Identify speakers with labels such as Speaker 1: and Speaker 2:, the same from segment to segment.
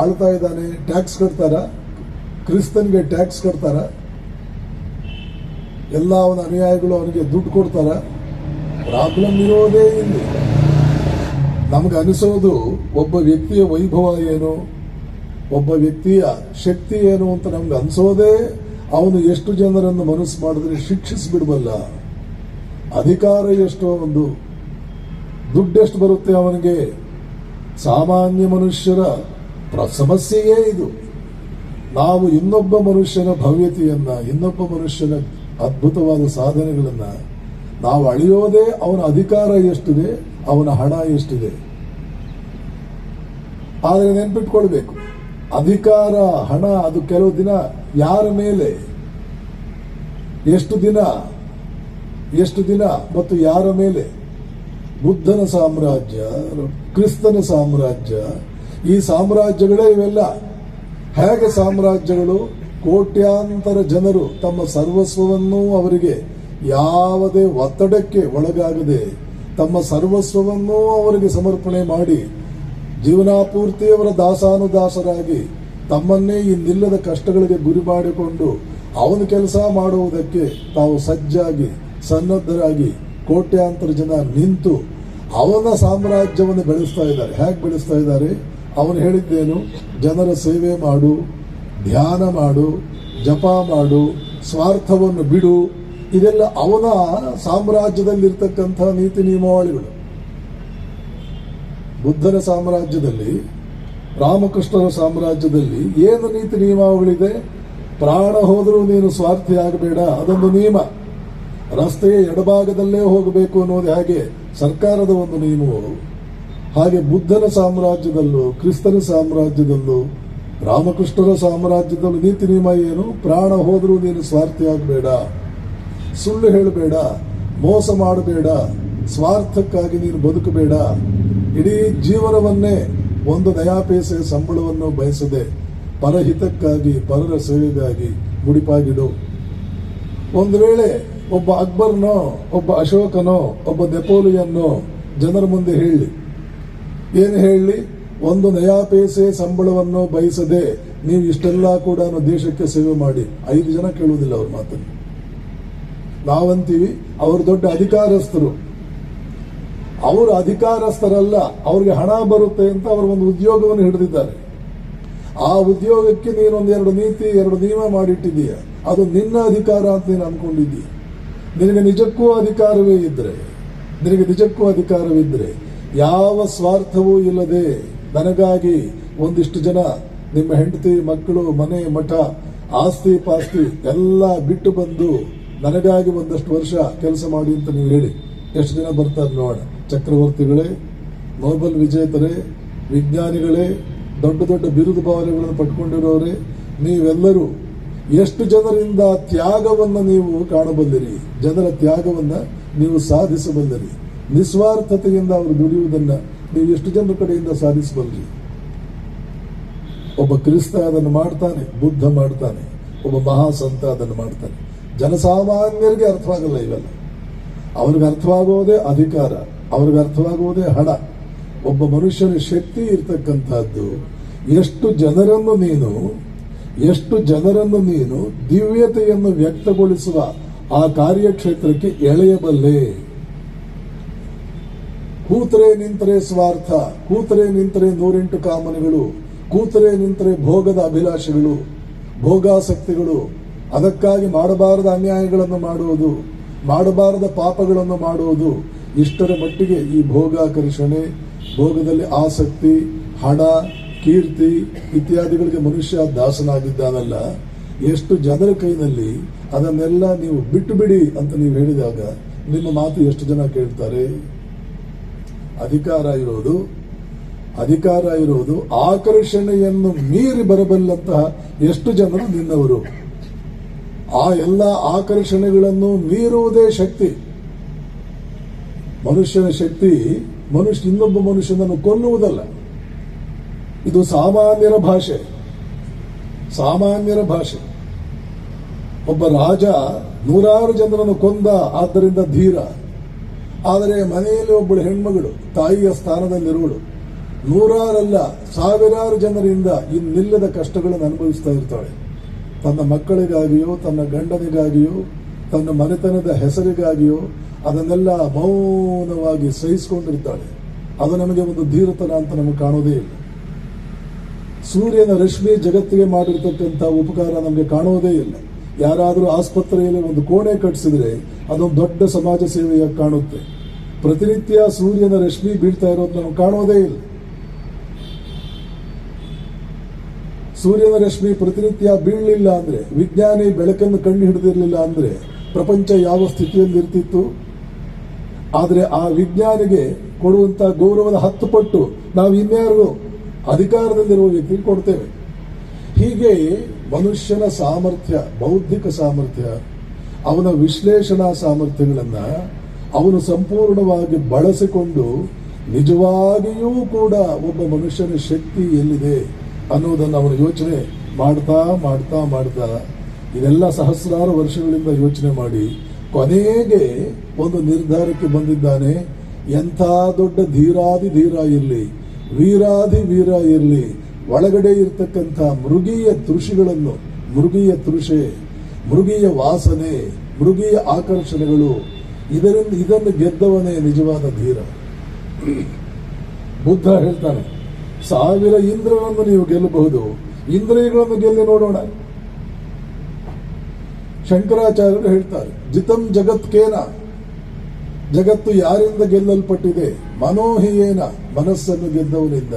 Speaker 1: ಆಳ್ತಾ ಇದ್ದಾನೆ tax ಕಟ್ತಾರ, ಕ್ರಿಸ್ತನ್ಗೆ tax ಕಟ್ತಾರ. ಎಲ್ಲ ಅವನ ಅನುಯಾಯಿಗಳು ಅವನಿಗೆ ದುಡ್ಡು ಕೊಡ್ತಾರ. ಪ್ರಾಬ್ಲಮ್ ಇರೋದೇ ಇಲ್ಲಿ. ನಮ್ಗೆ ಅನಿಸೋದು ಒಬ್ಬ ವ್ಯಕ್ತಿಯ ವೈಭವ ಏನು, ಒಬ್ಬ ವ್ಯಕ್ತಿಯ ಶಕ್ತಿ ಏನು ಅಂತ ನಮ್ಗೆ ಅನಿಸೋದೇ ಅವನು ಎಷ್ಟು ಜನರನ್ನು ಮನಸ್ಸು ಮಾಡಿದ್ರೆ ಶಿಕ್ಷಿಸ್ಬಿಡ್ಬಲ್ಲ. ಅಧಿಕಾರ ಎಷ್ಟು ಒಂದು, ದುಡ್ಡೆಷ್ಟು ಬರುತ್ತೆ ಅವನಿಗೆ. ಸಾಮಾನ್ಯ ಮನುಷ್ಯರ ಸಮಸ್ಯೆಯೇ ಇದು. ನಾವು ಇನ್ನೊಬ್ಬ ಮನುಷ್ಯನ ಭವ್ಯತೆಯನ್ನ, ಇನ್ನೊಬ್ಬ ಮನುಷ್ಯನ ಅದ್ಭುತವಾದ ಸಾಧನೆಗಳನ್ನ ನಾವು ಅಳೆಯೋದೇ ಅವನ ಅಧಿಕಾರ ಎಷ್ಟಿದೆ, ಅವನ ಹಣ ಎಷ್ಟಿದೆ. ಆದರೆ ನೆನ್ಪಿಟ್ಕೊಳ್ಬೇಕು, ಅಧಿಕಾರ, ಹಣ ಅದು ಕೆಲವು ದಿನ ಯಾರ ಮೇಲೆ? ಎಷ್ಟು ದಿನ? ಎಷ್ಟು ದಿನ ಮತ್ತು ಯಾರ ಮೇಲೆ? ಬುದ್ಧನ ಸಾಮ್ರಾಜ್ಯ, ಕ್ರಿಸ್ತನ ಸಾಮ್ರಾಜ್ಯ ಈ ಸಾಮ್ರಾಜ್ಯಗಳೇ ಇವೆಲ್ಲ. ಹೇಗೆ ಸಾಮ್ರಾಜ್ಯಗಳು? ಕೋಟ್ಯಾಂತರ ಜನರು ತಮ್ಮ ಸರ್ವಸ್ವವನ್ನೂ ಅವರಿಗೆ ಯಾವುದೇ ಒತ್ತಡಕ್ಕೆ ಒಳಗಾಗದೆ ತಮ್ಮ ಸರ್ವಸ್ವವನ್ನೂ ಅವರಿಗೆ ಸಮರ್ಪಣೆ ಮಾಡಿ ಜೀವನಾಪೂರ್ತಿಯವರ ದಾಸಾನುದಾಸರಾಗಿ ತಮ್ಮನ್ನೇ ಈ ನಿಲ್ಲದ ಕಷ್ಟಗಳಿಗೆ ಗುರಿ ಮಾಡಿಕೊಂಡು ಅವನ ಕೆಲಸ ಮಾಡುವುದಕ್ಕೆ ತಾವು ಸಜ್ಜಾಗಿ, ಸನ್ನದ್ಧರಾಗಿ ಕೋಟ್ಯಾಂತರ ಜನ ನಿಂತು ಅವನ ಸಾಮ್ರಾಜ್ಯವನ್ನು ಬೆಳೆಸ್ತಾ ಇದ್ದಾರೆ. ಹೇಗೆ ಬೆಳೆಸ್ತಾ ಇದ್ದಾರೆ? ಅವನು ಹೇಳಿದ್ದೇನು, ಜನರ ಸೇವೆ ಮಾಡು, ಧ್ಯಾನ ಮಾಡು, ಜಪ ಮಾಡು, ಸ್ವಾರ್ಥವನ್ನು ಬಿಡು. ಇದೆಲ್ಲ ಅವನ ಸಾಮ್ರಾಜ್ಯದಲ್ಲಿರ್ತಕ್ಕಂಥ ನೀತಿ ನಿಯಮಾವಳಿಗಳು. ಬುದ್ಧನ ಸಾಮ್ರಾಜ್ಯದಲ್ಲಿ, ರಾಮಕೃಷ್ಣರ ಸಾಮ್ರಾಜ್ಯದಲ್ಲಿ ಏನು ನೀತಿ ನಿಯಮಾವಳಿದೆ ಪ್ರಾಣ ಹೋದರೂ ನೀನು ಸ್ವಾರ್ಥಿ ಆಗಬೇಡ, ಅದೊಂದು ನಿಯಮ. ರಸ್ತೆಯ ಎಡಭಾಗದಲ್ಲೇ ಹೋಗಬೇಕು ಅನ್ನೋದು ಹಾಗೆ ಸರ್ಕಾರದ ಒಂದು ನಿಯಮವು? ಹಾಗೆ ಬುದ್ಧನ ಸಾಮ್ರಾಜ್ಯದಲ್ಲೂ ಕ್ರಿಸ್ತನ ಸಾಮ್ರಾಜ್ಯದಲ್ಲೂ ರಾಮಕೃಷ್ಣರ ಸಾಮ್ರಾಜ್ಯದಲ್ಲೂ ನೀತಿ ನಿಯಮ ಏನು? ಪ್ರಾಣ ಹೋದರೂ ನೀನು ಸ್ವಾರ್ಥಿ ಆಗಬೇಡ ಸುಳ್ಳು ಹೇಳಬೇಡ. ಮೋಸ ಮಾಡಬೇಡ. ಸ್ವಾರ್ಥಕ್ಕಾಗಿ ನೀನು ಬದುಕಬೇಡ. ಇಡೀ ಜೀವನವನ್ನೇ ಒಂದು ದಯಾಪೇಸೆ ಸಂಬಳವನ್ನು ಬಯಸದೆ ಪರಹಿತಕ್ಕಾಗಿ, ಪರರ ಸೇವೆಗಾಗಿ ಮುಡಿಪಾಗಿಡು. ಒಂದು ವೇಳೆ ಒಬ್ಬ ಅಕ್ಬರ್ನೋ, ಒಬ್ಬ ಅಶೋಕನೋ, ಒಬ್ಬ ನೆಪೋಲಿಯನ್ನೋ ಜನರ ಮುಂದೆ ಹೇಳಿ. ಏನು ಹೇಳಿ? ಒಂದು ನಯಾಪೇಸೆ ಸಂಬಳವನ್ನು ಬಯಸದೆ ನೀವು ಇಷ್ಟೆಲ್ಲ ಕೂಡ ದೇಶಕ್ಕೆ ಸೇವೆ ಮಾಡಿ. ಐದು ಜನ ಕೇಳುವುದಿಲ್ಲ ಅವ್ರ ಮಾತನ್ನು. ನಾವಂತೀವಿ, ಅವರು ದೊಡ್ಡ ಅಧಿಕಾರಸ್ಥರು. ಅವರು ಅಧಿಕಾರಸ್ಥರಲ್ಲ, ಅವ್ರಿಗೆ ಹಣ ಬರುತ್ತೆ ಅಂತ ಅವರು ಒಂದು ಉದ್ಯೋಗವನ್ನು ಹಿಡಿದಿದ್ದಾರೆ. ಆ ಉದ್ಯೋಗಕ್ಕೆ ನೀನೊಂದು ಎರಡು ನೀತಿ, ಎರಡು ನಿಯಮ ಮಾಡಿಟ್ಟಿದೀಯ ಅದು ನಿನ್ನ ಅಧಿಕಾರ ಅಂತ ನೀನು ಅನ್ಕೊಂಡಿದ್ದೀಯ. ನಿನಗೆ ನಿಜಕ್ಕೂ ಅಧಿಕಾರವೇ ಇದ್ರೆ, ನಿನಗೆ ನಿಜಕ್ಕೂ ಅಧಿಕಾರವಿದ್ರೆ ಯಾವ ಸ್ವಾರ್ಥವೂ ಇಲ್ಲದೆ ನನಗಾಗಿ ಒಂದಿಷ್ಟು ಜನ ನಿಮ್ಮ ಹೆಂಡತಿ, ಮಕ್ಕಳು, ಮನೆ, ಮಠ, ಆಸ್ತಿ ಪಾಸ್ತಿ ಎಲ್ಲ ಬಿಟ್ಟು ಬಂದು ನನಗಾಗಿ ಒಂದಷ್ಟು ವರ್ಷ ಕೆಲಸ ಮಾಡಿ ಅಂತ ನೀವು ಹೇಳಿ. ಎಷ್ಟು ಜನ ಬರ್ತಾರೆ ನೋಡ. ಚಕ್ರವರ್ತಿಗಳೇ, ನೋಬೆಲ್ ವಿಜೇತರೇ, ವಿಜ್ಞಾನಿಗಳೇ, ದೊಡ್ಡ ದೊಡ್ಡ ಬಿರುದು ಭಾವನೆಗಳನ್ನು ಪಟ್ಕೊಂಡಿರೋರೆ, ನೀವೆಲ್ಲರೂ ಎಷ್ಟು ಜನರಿಂದ ತ್ಯಾಗವನ್ನು ನೀವು ಕಾಣಬಲ್ಲಿರಿ ಜನರ ತ್ಯಾಗವನ್ನು ನೀವು ಸಾಧಿಸಬಲ್ಲಿರಿ ನಿಸ್ವಾರ್ಥತೆಯಿಂದ ಅವರು ದುಡಿಯುವುದನ್ನ ನೀವು ಎಷ್ಟು ಜನರ ಕಡೆಯಿಂದ ಸಾಧಿಸಬಲ್ಲಿ ಒಬ್ಬ ಕ್ರಿಸ್ತ ಅದನ್ನು ಮಾಡ್ತಾನೆ, ಬುದ್ಧ ಮಾಡ್ತಾನೆ, ಒಬ್ಬ ಮಹಾಸಂತ ಅದನ್ನು ಮಾಡ್ತಾನೆ. ಜನಸಾಮಾನ್ಯರಿಗೆ ಅರ್ಥವಾಗಲ್ಲ ಇವೆಲ್ಲ. ಅವ್ರಿಗೆ ಅರ್ಥವಾಗುವುದೇ ಅಧಿಕಾರ, ಅವ್ರಿಗೆ ಅರ್ಥವಾಗುವುದೇ ಹಣ. ಒಬ್ಬ ಮನುಷ್ಯನ ಶಕ್ತಿ ಇರ್ತಕ್ಕಂಥದ್ದು, ಎಷ್ಟು ಜನರನ್ನು ನೀನು, ಎಷ್ಟು ಜನರನ್ನು ನೀನು ದಿವ್ಯತೆಯನ್ನು ವ್ಯಕ್ತಗೊಳಿಸುವ ಆ ಕಾರ್ಯಕ್ಷೇತ್ರಕ್ಕೆ ಎಳೆಯಬಲ್ಲೆ. ಕೂತರೆ ನಿಂತರೆ ಸ್ವಾರ್ಥ, ಕೂತರೆ ನಿಂತರೆ ನೂರೆಂಟು ಕಾಮನೆಗಳು, ಕೂತರೆ ನಿಂತರೆ ಭೋಗದ ಅಭಿಲಾಷೆಗಳು, ಭೋಗಾಸಕ್ತಿಗಳು. ಅದಕ್ಕಾಗಿ ಮಾಡಬಾರದ ಅನ್ಯಾಯಗಳನ್ನು ಮಾಡುವುದು, ಮಾಡಬಾರದ ಪಾಪಗಳನ್ನು ಮಾಡುವುದು ಇಷ್ಟರ ಮಟ್ಟಿಗೆ ಈ ಭೋಗಾಕರ್ಷಣೆ, ಭೋಗದಲ್ಲಿ ಆಸಕ್ತಿ, ಹಣ, ಕೀರ್ತಿ ಇತ್ಯಾದಿಗಳಿಗೆ ಮನುಷ್ಯ ದಾಸನಾಗಿದ್ದಾನಲ್ಲ. ಎಷ್ಟು ಜನರ ಕೈನಲ್ಲಿ ಅದನ್ನೆಲ್ಲ ನೀವು ಬಿಟ್ಟು ಬಿಡಿ ಅಂತ ನೀವು ಹೇಳಿದಾಗ ನಿಮ್ಮ ಮಾತು ಎಷ್ಟು ಜನ ಕೇಳ್ತಾರೆ? ಅಧಿಕಾರ ಇರೋದು ಅಧಿಕಾರ ಇರೋದು ಆಕರ್ಷಣೆಯನ್ನು ಮೀರಿ ಬರಬಲ್ಲಂತಹ ಎಷ್ಟು ಜನರು ನಿನ್ನವರು? ಆ ಎಲ್ಲ ಆಕರ್ಷಣೆಗಳನ್ನು ಮೀರುವುದೇ ಶಕ್ತಿ. ಮನುಷ್ಯನ ಶಕ್ತಿ ಮನುಷ್ಯ, ಇನ್ನೊಬ್ಬ ಮನುಷ್ಯನನ್ನು ಕೊಲ್ಲುವುದಲ್ಲ. ಇದು ಸಾಮಾನ್ಯರ ಭಾಷೆ. ಸಾಮಾನ್ಯರ ಭಾಷೆ. ಒಬ್ಬ ರಾಜ ನೂರಾರು ಜನರನ್ನು ಕೊಂದ, ಆದ್ದರಿಂದ ಧೀರ. ಆದರೆ ಮನೆಯಲ್ಲಿ ಒಬ್ಬಳು ಹೆಣ್ಮಗಳು, ತಾಯಿಯ ಸ್ಥಾನದಲ್ಲಿರುವಳು. ನೂರಾರಲ್ಲ ಸಾವಿರಾರು ಜನರಿಂದ ಇನ್ನಿಲ್ಲದ ಕಷ್ಟಗಳನ್ನು ಅನುಭವಿಸ್ತಾ ಇರ್ತಾಳೆ. ತನ್ನ ಮಕ್ಕಳಿಗಾಗಿಯೋ, ತನ್ನ ಗಂಡನಿಗಾಗಿಯೋ, ತನ್ನ ಮನೆತನದ ಹೆಸರಿಗಾಗಿಯೋ ಅದನ್ನೆಲ್ಲ ಮೌನವಾಗಿ ಸಹಿಸಿಕೊಂಡಿರ್ತಾಳೆ. ಅದು ನಮಗೆ ಒಂದು ಧೀರತನ ಅಂತ ನಮಗೆ ಕಾಣೋದೇ ಇಲ್ಲ. ಸೂರ್ಯನ ರಶ್ಮಿ ಜಗತ್ತಿಗೆ ಮಾಡಿರ್ತಕ್ಕಂಥ ಉಪಕಾರ ನಮಗೆ ಕಾಣೋದೇ ಇಲ್ಲ. ಯಾರಾದರೂ ಆಸ್ಪತ್ರೆಯಲ್ಲಿ ಒಂದು ಕೋಣೆ ಕಟ್ಟಿಸಿದ್ರೆ ಅದೊಂದು ದೊಡ್ಡ ಸಮಾಜ ಸೇವೆಯಾಗಿ ಕಾಣುತ್ತೆ. ಪ್ರತಿನಿತ್ಯ ಸೂರ್ಯನ ರಶ್ಮಿ ಬೀಳ್ತಾ ಇರೋದು ನಾವು ಕಾಣೋದೇ ಇಲ್ಲ. ಸೂರ್ಯನ ರಶ್ಮಿ ಪ್ರತಿನಿತ್ಯ ಬೀಳಲಿಲ್ಲ ಅಂದ್ರೆ, ವಿಜ್ಞಾನಿ ಬೆಳಕನ್ನು ಕಂಡು ಹಿಡಿದಿರಲಿಲ್ಲ ಅಂದ್ರೆ, ಪ್ರಪಂಚ ಯಾವ ಸ್ಥಿತಿಯಲ್ಲಿ ಇರ್ತಿತ್ತು ಆದರೆ ಆ ವಿಜ್ಞಾನಿಗೆ ಕೊಡುವಂತ ಗೌರವದ ಹತ್ತು ಪಟ್ಟು ನಾವು ಇನ್ಯಾರು ಅಧಿಕಾರದಲ್ಲಿರುವ ವ್ಯಕ್ತಿಗೆ ಕೊಡ್ತೇವೆ. ಹೀಗೆ ಮನುಷ್ಯನ ಸಾಮರ್ಥ್ಯ, ಬೌದ್ಧಿಕ ಸಾಮರ್ಥ್ಯ, ಅವನ ವಿಶ್ಲೇಷಣಾ ಸಾಮರ್ಥ್ಯಗಳನ್ನ ಅವನು ಸಂಪೂರ್ಣವಾಗಿ ಬಳಸಿಕೊಂಡು ನಿಜವಾಗಿಯೂ ಕೂಡ ಒಬ್ಬ ಮನುಷ್ಯನ ಶಕ್ತಿ ಎಲ್ಲಿದೆ ಅನ್ನೋದನ್ನು ಅವನು ಯೋಚನೆ ಮಾಡ್ತಾ ಮಾಡ್ತಾ ಮಾಡ್ತಾ ಇದೆಲ್ಲ ಸಹಸ್ರಾರು ವರ್ಷಗಳಿಂದ ಯೋಚನೆ ಮಾಡಿ ಕೊನೆಗೆ ಒಂದು ನಿರ್ಧಾರಕ್ಕೆ ಬಂದಿದ್ದಾನೆ. ಎಂಥ ದೊಡ್ಡ ಧೀರಾದಿ ಧೀರ ಇರಲಿ ವೀರಾದಿ ವೀರ ಇರಲಿ ಒಳಗಡೆ ಇರತಕ್ಕಂಥ ಮೃಗೀಯ ತೃಷಿಗಳನ್ನು ಮೃಗೀಯ ತೃಷೆ ಮೃಗೀಯ ವಾಸನೆ, ಮೃಗೀಯ ಆಕರ್ಷಣೆಗಳು, ಇದರಿಂದ ಇದನ್ನು ಗೆದ್ದವನೇ ನಿಜವಾದ ಧೀರ. ಬುದ್ಧ ಹೇಳ್ತಾನೆ, ಸಾವಿರ ಇಂದ್ರನನ್ನು ನೀವು ಗೆಲ್ಲಬಹುದು, ಇಂದ್ರಿಯಗಳನ್ನು ಗೆಲ್ಲಿ ನೋಡೋಣ. ಶಂಕರಾಚಾರ್ಯರು ಹೇಳ್ತಾರೆ, ಜಿತಂ ಜಗತ್ಕೇನ, ಜಗತ್ತು ಯಾರಿಂದ ಗೆಲ್ಲಲ್ಪಟ್ಟಿದೆ? ಮನೋಹಿಯೇನ, ಮನಸ್ಸನ್ನು ಗೆದ್ದವನಿಂದ.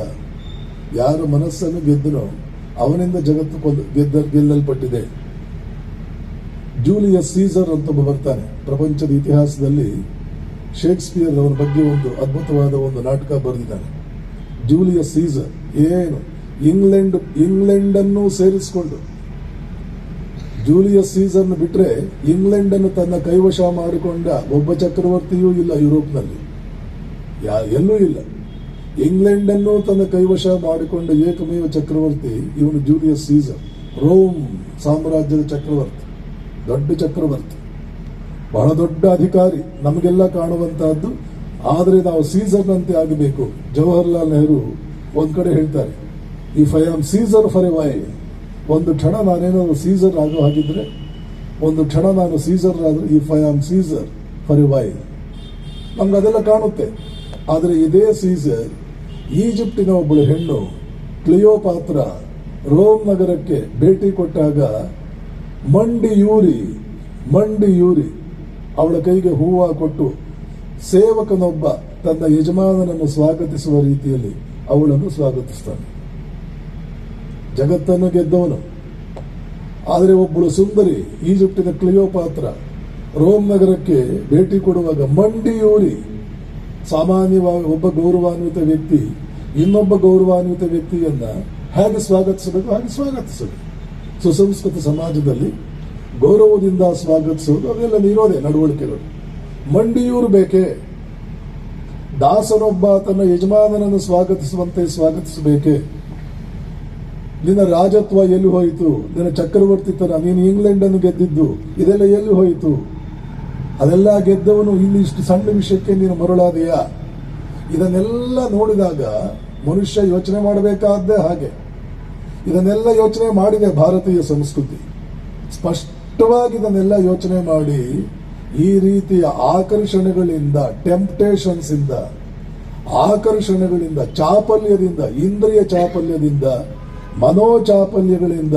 Speaker 1: ಯಾರು ಮನಸ್ಸನ್ನು ಗೆದ್ದರೋ ಅವನಿಂದ ಜಗತ್ತು ಗೆದ್ದ, ಗೆಲ್ಲಲ್ಪಟ್ಟಿದೆ. ಜೂಲಿಯಸ್ ಸೀಸರ್ ಅಂತ ಒಬ್ಬ ಬರ್ತಾನೆ. ಪ್ರಪಂಚದ ಇತಿಹಾಸದಲ್ಲಿ ಶೇಕ್ಸ್ಪಿಯರ್ ಅವನ ಬಗ್ಗೆ ಒಂದು ಅದ್ಭುತವಾದ ಒಂದು ನಾಟಕ ಬರೆದಿದ್ದಾನೆ. ಜೂಲಿಯಸ್ ಸೀಸರ್, ಏನು? ಇಂಗ್ಲೆಂಡ್ ಇಂಗ್ಲೆಂಡ್ ಅನ್ನು ಸೇರಿಸಿಕೊಂಡು. ಜೂಲಿಯಸ್ ಸೀಸರ್ನ ಬಿಟ್ಟರೆ ಇಂಗ್ಲೆಂಡ್ ಅನ್ನು ತನ್ನ ಕೈವಶ ಮಾಡಿಕೊಂಡ ಒಬ್ಬ ಚಕ್ರವರ್ತಿಯೂ ಇಲ್ಲ ಯುರೋಪ್ನಲ್ಲಿ. ಎಲ್ಲೂ ಇಲ್ಲ. ಇಂಗ್ಲೆಂಡ್ ಅನ್ನು ತನ್ನ ಕೈವಶ ಮಾಡಿಕೊಂಡ ಏಕಮೇವ ಚಕ್ರವರ್ತಿ ಇವನು ಜೂಲಿಯಸ್ ಸೀಸರ್. ರೋಮ್ ಸಾಮ್ರಾಜ್ಯದ ಚಕ್ರವರ್ತಿ, ದೊಡ್ಡ ಚಕ್ರವರ್ತಿ. ಬಹಳ ದೊಡ್ಡ ಅಧಿಕಾರಿ ನಮಗೆಲ್ಲ ಕಾಣುವಂತಹದ್ದು. ಆದರೆ ನಾವು ಸೀಸರ್ನಂತೆ ಆಗಬೇಕು. ಜವಹರ್ಲಾಲ್ ನೆಹರು ಒಂದ್ ಕಡೆ ಹೇಳ್ತಾರೆ if I am Caesar for a while ಒಂದು ಕ್ಷಣ ನಾನೇನಾದ್ರು ಸೀಸರ್ ಆಗೋ ಹಾಗಿದ್ರೆ, ಒಂದು ಕ್ಷಣ ನಾನು ಸೀಸರ್ ಆದ್ರೆ if I am Caesar for a while ನಮ್ಗೆ ಅದೆಲ್ಲ ಕಾಣುತ್ತೆ. ಆದರೆ ಇದೇ ಸೀಸರ್ ಈಜಿಪ್ಟಿನ ಒಬ್ಬಳು ಹೆಣ್ಣು ಕ್ಲಿಯೋಪಾತ್ರ ರೋಮ್ ನಗರಕ್ಕೆ ಭೇಟಿ ಕೊಟ್ಟಾಗ ಮಂಡಿಯೂರಿ ಮಂಡಿಯೂರಿ. ಅವಳ ಕೈಗೆ ಹೂವ ಕೊಟ್ಟು ಸೇವಕನೊಬ್ಬ ತನ್ನ ಯಜಮಾನನನ್ನು ಸ್ವಾಗತಿಸುವ ರೀತಿಯಲ್ಲಿ ಅವಳನ್ನು ಸ್ವಾಗತಿಸ್ತಾನೆ. ಜಗತ್ತನ್ನು ಗೆದ್ದವನು. ಆದರೆ ಒಬ್ಬಳು ಸುಂದರಿ, ಈಜಿಪ್ಟಿನ ಕ್ಲಿಯೋಪಾತ್ರ ರೋಮ್ ನಗರಕ್ಕೆ ಭೇಟಿ ಕೊಡುವಾಗ ಮಂಡಿಯೂರಿ. ಸಾಮಾನ್ಯವಾಗಿ ಒಬ್ಬ ಗೌರವಾನ್ವಿತ ವ್ಯಕ್ತಿ ಇನ್ನೊಬ್ಬ ಗೌರವಾನ್ವಿತ ವ್ಯಕ್ತಿಯನ್ನ ಹೇಗೆ ಸ್ವಾಗತಿಸಬೇಕು, ಹಾಗೆ ಸ್ವಾಗತಿಸಬೇಕು. ಸುಸಂಸ್ಕೃತ ಸಮಾಜದಲ್ಲಿ ಗೌರವದಿಂದ ಸ್ವಾಗತಿಸುವುದು ಅದೆಲ್ಲ ನೀರೋದೆ ನಡವಳಿಕೆಗಳು. ಮಂಡಿಯೂರು ಬೇಕೇ? ದಾಸನೊಬ್ಬ ತನ್ನ ಯಜಮಾನನನ್ನು ಸ್ವಾಗತಿಸುವಂತೆ ಸ್ವಾಗತಿಸಬೇಕೆ? ನಿನ್ನ ರಾಜತ್ವ ಎಲ್ಲಿ ಹೋಯಿತು? ನಿನ್ನ ಚಕ್ರವರ್ತಿತನ ನೀನು ಇಂಗ್ಲೆಂಡನ್ನು ಗೆದ್ದಿದ್ದು ಇದೆಲ್ಲ ಎಲ್ಲಿ ಹೋಯಿತು? ಅದೆಲ್ಲ ಗೆದ್ದವನು ಇಲ್ಲಿ ಇಷ್ಟು ಸಣ್ಣ ವಿಷಯಕ್ಕೆ ನೀನು ಮರುಳಾದೆಯಾ? ಇದನ್ನೆಲ್ಲ ನೋಡಿದಾಗ ಮನುಷ್ಯ ಯೋಚನೆ ಮಾಡಬೇಕಾದ್ದೇ ಹಾಗೆ. ಇದನ್ನೆಲ್ಲ ಯೋಚನೆ ಮಾಡಿದೆ ಭಾರತೀಯ ಸಂಸ್ಕೃತಿ. ಸ್ಪಷ್ಟವಾಗಿ ಇದನ್ನೆಲ್ಲ ಯೋಚನೆ ಮಾಡಿ ಈ ರೀತಿಯ ಆಕರ್ಷಣೆಗಳಿಂದ ಟೆಂಪ್ಟೇಷನ್ಸ್ ಇಂದ ಆಕರ್ಷಣೆಗಳಿಂದ, ಚಾಪಲ್ಯದಿಂದ, ಇಂದ್ರಿಯ ಚಾಪಲ್ಯದಿಂದ, ಮನೋಚಾಪಲ್ಯಗಳಿಂದ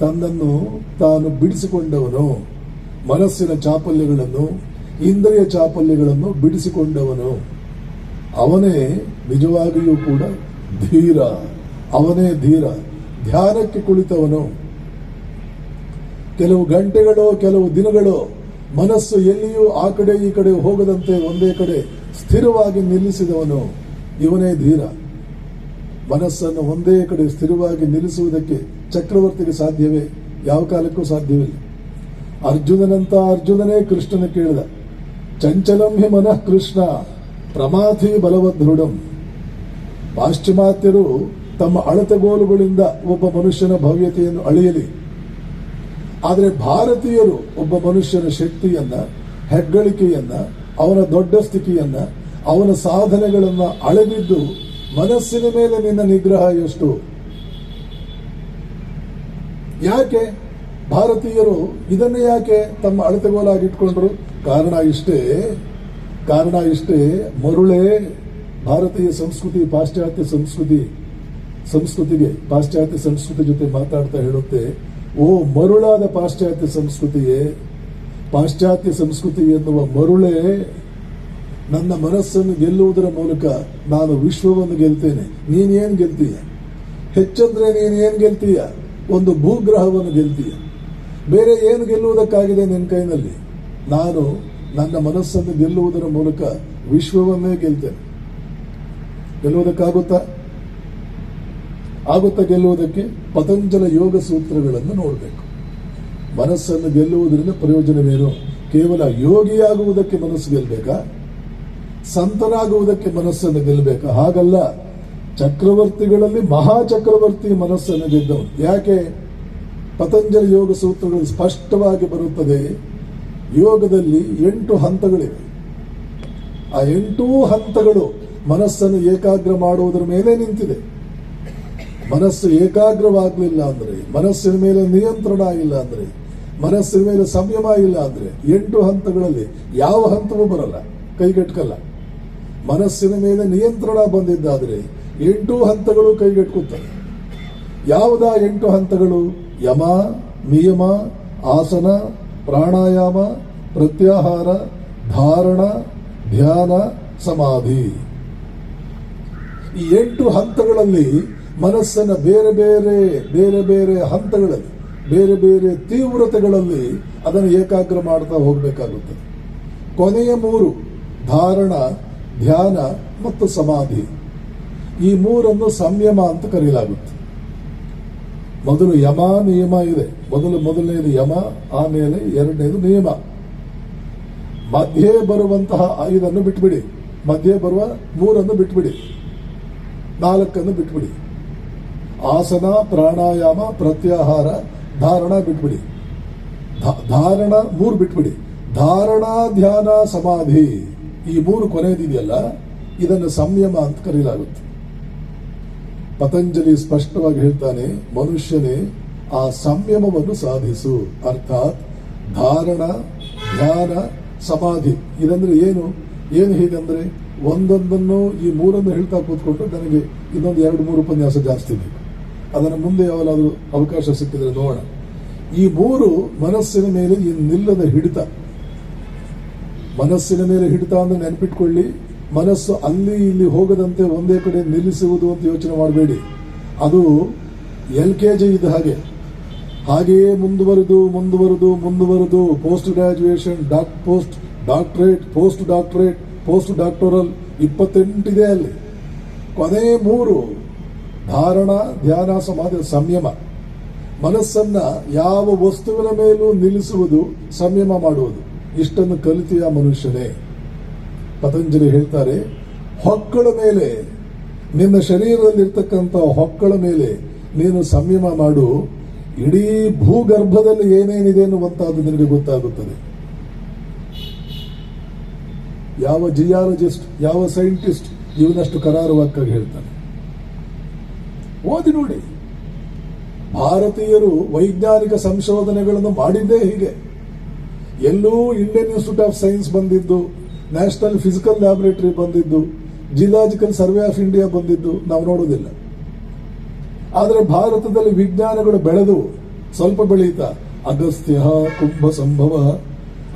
Speaker 1: ತನ್ನನ್ನು ತಾನು ಬಿಡಿಸಿಕೊಂಡವನು. ಮನಸ್ಸಿನ ಚಾಪಲ್ಯಗಳನ್ನು, ಇಂದ್ರಿಯ ಚಾಪಲ್ಯಗಳನ್ನು ಬಿಡಿಸಿಕೊಂಡವನು. ಅವನೇ ನಿಜವಾಗಿಯೂ ಕೂಡ ಧೀರ. ಅವನೇ ಧೀರ. ಧ್ಯಾನಕ್ಕೆ ಕುಳಿತವನು. ಕೆಲವು ಗಂಟೆಗಳು, ಕೆಲವು ದಿನಗಳು ಮನಸ್ಸು ಎಲ್ಲಿಯೂ ಆ ಕಡೆ ಈ ಕಡೆ ಹೋಗದಂತೆ ಒಂದೇ ಕಡೆ ಸ್ಥಿರವಾಗಿ ನಿಲ್ಲಿಸಿದವನು. ಇವನೇ ಧೀರ. ಮನಸ್ಸನ್ನು ಒಂದೇ ಕಡೆ ಸ್ಥಿರವಾಗಿ ನಿಲ್ಲಿಸುವುದಕ್ಕೆ ಚಕ್ರವರ್ತಿಗೆ ಸಾಧ್ಯವೇ? ಯಾವ ಕಾಲಕ್ಕೂ ಸಾಧ್ಯವಿಲ್ಲ. ಅರ್ಜುನನಂತ ಅರ್ಜುನನೇ ಕೃಷ್ಣನ ಕೇಳಿದ. ಚಂಚಲಂ ಹಿ ಮನಃ ಕೃಷ್ಣ, ಪ್ರಮಾಥಿ ಬಲವದೃಢಂ ಪಾಶ್ಚಿಮಾತ್ಯರು ತಮ್ಮ ಅಳತೆಗೋಲುಗಳಿಂದ ಒಬ್ಬ ಮನುಷ್ಯನ ಭವ್ಯತೆಯನ್ನು ಅಳೆಯಲಿ. ಆದರೆ ಭಾರತೀಯರು ಒಬ್ಬ ಮನುಷ್ಯನ ಶಕ್ತಿಯನ್ನ, ಹೆಗ್ಗಳಿಕೆಯನ್ನ, ಅವನ ದೊಡ್ಡ ಸ್ಥಿತಿಯನ್ನ, ಅವನ ಸಾಧನೆಗಳನ್ನ ಅಳೆದಿದ್ದು ಮನಸ್ಸಿನ ಮೇಲೆ ನಿನ್ನ ನಿಗ್ರಹ ಎಷ್ಟು? ಯಾಕೆ? ಭಾರತೀಯರು ಇದನ್ನೇ ಯಾಕೆ ತಮ್ಮ ಅಳತೆಗೋಲಾಗಿ ಇಟ್ಕೊಂಡ್ರು? ಕಾರಣ ಇಷ್ಟೇ ಕಾರಣ ಇಷ್ಟೇ, ಮರುಳೇ ಭಾರತೀಯ ಸಂಸ್ಕೃತಿ, ಪಾಶ್ಚಾತ್ಯ ಸಂಸ್ಕೃತಿ, ಸಂಸ್ಕೃತಿಗೆ, ಪಾಶ್ಚಾತ್ಯ ಸಂಸ್ಕೃತಿ ಜೊತೆ ಮಾತಾಡ್ತಾ ಹೇಳುತ್ತೆ. ಓ ಮರುಳಾದ ಪಾಶ್ಚಾತ್ಯ ಸಂಸ್ಕೃತಿಯೇ, ಪಾಶ್ಚಾತ್ಯ ಸಂಸ್ಕೃತಿ ಎನ್ನುವ ಮರುಳೇ ನನ್ನ ಮನಸ್ಸನ್ನು ಗೆಲ್ಲುವುದರ ಮೂಲಕ ನಾನು ವಿಶ್ವವನ್ನು ಗೆಲ್ತೇನೆ. ನೀನೇನ್ ಗೆಲ್ತೀಯ? ಹೆಚ್ಚಂದ್ರೆ ನೀನೇನ್ ಗೆಲ್ತೀಯ? ಒಂದು ಭೂಗ್ರಹವನ್ನು ಗೆಲ್ತೀಯ. ಬೇರೆ ಏನು ಗೆಲ್ಲುವುದಕ್ಕಾಗಿದೆ ನಿನ್ನ ಕೈನಲ್ಲಿ? ನಾನು ನನ್ನ ಮನಸ್ಸನ್ನು ಗೆಲ್ಲುವುದರ ಮೂಲಕ ವಿಶ್ವವನ್ನೇ ಗೆಲ್ತೇನೆ. ಗೆಲ್ಲುವುದಕ್ಕಾಗುತ್ತಾ? ಆಗುತ್ತಾ ಗೆಲ್ಲುವುದಕ್ಕೆ ಪತಂಜಲ ಯೋಗ ಸೂತ್ರಗಳನ್ನು ನೋಡಬೇಕು. ಮನಸ್ಸನ್ನು ಗೆಲ್ಲುವುದರಿಂದ ಪ್ರಯೋಜನವೇನು? ಕೇವಲ ಯೋಗಿಯಾಗುವುದಕ್ಕೆ ಮನಸ್ಸು ಗೆಲ್ಲಬೇಕಾ ಸಂತನಾಗುವುದಕ್ಕೆ ಮನಸ್ಸನ್ನು ಗೆಲ್ಲಬೇಕಾ ಹಾಗಲ್ಲ. ಚಕ್ರವರ್ತಿಗಳಲ್ಲಿ ಮಹಾ ಚಕ್ರವರ್ತಿ ಮನಸ್ಸನ್ನು ಗೆದ್ದವನು. ಯಾಕೆ? ಪತಂಜಲಿ ಯೋಗ ಸೂತ್ರಗಳು ಸ್ಪಷ್ಟವಾಗಿ ಬರುತ್ತದೆ. ಯೋಗದಲ್ಲಿ ಎಂಟು ಹಂತಗಳಿವೆ. ಆ ಎಂಟೂ ಹಂತಗಳು ಮನಸ್ಸನ್ನು ಏಕಾಗ್ರ ಮಾಡುವುದರ ಮೇಲೆ ನಿಂತಿದೆ. ಮನಸ್ಸು ಏಕಾಗ್ರವಾಗಲಿಲ್ಲ ಅಂದ್ರೆ, ಮನಸ್ಸಿನ ಮೇಲೆ ನಿಯಂತ್ರಣ ಇಲ್ಲ ಅಂದ್ರೆ, ಮನಸ್ಸಿನ ಮೇಲೆ ಸಂಯಮ ಇಲ್ಲ ಅಂದ್ರೆ, ಎಂಟು ಹಂತಗಳಲ್ಲಿ ಯಾವ ಹಂತವೂ ಬರಲ್ಲ, ಕೈಗೆಟ್ಕಲ್ಲ. ಮನಸ್ಸಿನ ಮೇಲೆ ನಿಯಂತ್ರಣ ಬಂದಿದ್ದಾದ್ರೆ, ಎಂಟು ಹಂತಗಳು ಕೈಗೆಟ್ಕುತ್ತವೆ. ಯಾವುದಾ ಎಂಟು ಹಂತಗಳು? ಯಮ, ನಿಯಮ, ಆಸನ, ಪ್ರಾಣಾಯಾಮ, ಪ್ರತ್ಯಾಹಾರ, ಧಾರಣ, ಧ್ಯಾನ, ಸಮಾಧಿ. ಈ ಎಂಟು ಹಂತಗಳಲ್ಲಿ ಮನಸ್ಸನ್ನು ಬೇರೆ ಬೇರೆ ಬೇರೆ ಬೇರೆ ಹಂತಗಳಲ್ಲಿ, ಬೇರೆ ಬೇರೆ ತೀವ್ರತೆಗಳಲ್ಲಿ ಅದನ್ನು ಏಕಾಗ್ರ ಮಾಡ್ತಾ ಹೋಗಬೇಕಾಗುತ್ತದೆ ಕೊನೆಯ ಮೂರು, ಧಾರಣ, ಧ್ಯಾನ ಮತ್ತು ಸಮಾಧಿ. ಈ ಮೂರನ್ನು ಸಂಯಮ ಅಂತ ಕರೆಯಲಾಗುತ್ತೆ ಮೊದಲು ಯಮ ನಿಯಮ ಇದೆ. ಮೊದಲು ಮೊದಲನೇದು ಯಮ, ಆಮೇಲೆ ಎರಡನೇದು ನಿಯಮ. ಮಧ್ಯೆ ಬರುವಂತಹ ಐದನ್ನು ಬಿಟ್ಬಿಡಿ. ಮಧ್ಯೆ ಬರುವ ಮೂರನ್ನು ಬಿಟ್ಬಿಡಿ. ನಾಲ್ಕನ್ನು ಬಿಟ್ಬಿಡಿ. ಆಸನ, ಪ್ರಾಣಾಯಾಮ, ಪ್ರತ್ಯಾಹಾರ, ಧಾರಣ ಬಿಟ್ಬಿಡಿ. ಧಾರಣ ಮೂರು ಬಿಟ್ಬಿಡಿ. ಧಾರಣಾ ಧ್ಯಾನ ಸಮಾಧಿ. ಈ ಮೂರು ಕೊನೆಯದಿದೆಯಲ್ಲ ಇದನ್ನು ಸಂಯಮ ಅಂತ ಕರೆಯಲಾಗುತ್ತೆ ಪತಂಜಲಿ ಸ್ಪಷ್ಟವಾಗಿ ಹೇಳ್ತಾನೆ, ಮನುಷ್ಯನೇ, ಆ ಸಂಯಮವನ್ನು ಸಾಧಿಸು. ಅರ್ಥಾತ್ ಧಾರಣ, ಧ್ಯಾನ, ಸಮಾಧಿ. ಇದಂದ್ರೆ ಏನು? ಏನು ಹೀಗಂದ್ರೆ ಒಂದೊಂದನ್ನು ಈ ಮೂರನ್ನು ಹೇಳ್ತಾ ಕೂತ್ಕೊಂಡು ನನಗೆ ಇನ್ನೊಂದು ಎರಡು, ಮೂರು ಉಪನ್ಯಾಸ ಜಾಸ್ತಿ ಇದೆ ಅದನ್ನು ಮುಂದೆ ಯಾವಾಗಲಾದರೂ ಅವಕಾಶ ಸಿಕ್ಕಿದ್ರೆ ನೋಡೋಣ. ಈ ಮೂರು ಮನಸ್ಸಿನ ಮೇಲೆ ಈ ನಿಲ್ಲದ ಹಿಡಿತ. ಮನಸ್ಸಿನ ಮೇಲೆ ಹಿಡಿತ ಅಂತ ನೆನಪಿಟ್ಕೊಳ್ಳಿ ಮನಸ್ಸು ಅಲ್ಲಿ ಇಲ್ಲಿ ಹೋಗದಂತೆ ಒಂದೇ ಕಡೆ ನಿಲ್ಲಿಸುವುದು ಅಂತ ಯೋಚನೆ ಮಾಡಬೇಡಿ. ಅದು ಎಲ್ ಕೆ ಜಿ ಇದ್ದ ಹಾಗೆ. ಹಾಗೆಯೇ ಮುಂದುವರೆದು ಮುಂದುವರೆದು ಮುಂದುವರೆದು post graduation doc post doctorate post doctorate post doctoral ಇಪ್ಪತ್ತೆಂಟಿದೆ ಅಲ್ಲಿ. ಕೊನೆ ಮೂರು, ಧಾರಣ, ಧ್ಯಾನ, ಸಮಾಧಿ, ಸಂಯಮ. ಮನಸ್ಸನ್ನ ಯಾವ ವಸ್ತುವಿನ ಮೇಲೂ ನಿಲ್ಲಿಸುವುದು ಸಂಯಮ ಮಾಡುವುದು. ಇಷ್ಟನ್ನು ಕಲಿತೆಯ ಮನುಷ್ಯನೇ. ಪತಂಜಲಿ ಹೇಳ್ತಾರೆ, ಹೊಕ್ಕಳ ಮೇಲೆ, ನಿನ್ನ ಶರೀರದಲ್ಲಿರ್ತಕ್ಕಂಥ ಹೊಕ್ಕಳ ಮೇಲೆ ನೀನು ಸಂಯಮ ಮಾಡು. ಇಡೀ ಭೂಗರ್ಭದಲ್ಲಿ ಏನೇನಿದೆ ಅನ್ನುವಂತಹದ್ದು ನಿನಗೆ ಗೊತ್ತಾಗುತ್ತದೆ. ಯಾವ ಜಿಯಾಲಜಿಸ್ಟ್, ಯಾವ ಸೈಂಟಿಸ್ಟ್ ಇವನಷ್ಟು ಕರಾರುವಾಕ್ಕಾಗಿ ಹೇಳ್ತಾನೆ. ಓದಿ ನೋಡಿ. ಭಾರತೀಯರು ವೈಜ್ಞಾನಿಕ ಸಂಶೋಧನೆಗಳನ್ನು ಮಾಡಿದ್ದೇ ಹೀಗೆ. ಎಲ್ಲೂ ಇಂಡಿಯನ್ ಇನ್ಸ್ಟಿಟ್ಯೂಟ್ ಆಫ್ ಸೈನ್ಸ್ ಬಂದಿದ್ದು ನ್ಯಾಷನಲ್ ಫಿಸಿಕಲ್ ಲ್ಯಾಬೊರೇಟರಿ ಬಂದಿದ್ದು ಜಿಲಾಜಿಕಲ್ ಸರ್ವೆ ಆಫ್ ಇಂಡಿಯಾ ಬಂದಿದ್ದು, ನಾವು ನೋಡೋದಿಲ್ಲ. ಆದರೆ ಭಾರತದಲ್ಲಿ ವಿಜ್ಞಾನಗಳು ಬೆಳೆದು ಸ್ವಲ್ಪ ಬೆಳೆಯುತ್ತಾ? ಅಗಸ್ತ್ಯ ಕುಂಭ ಸಂಭವ.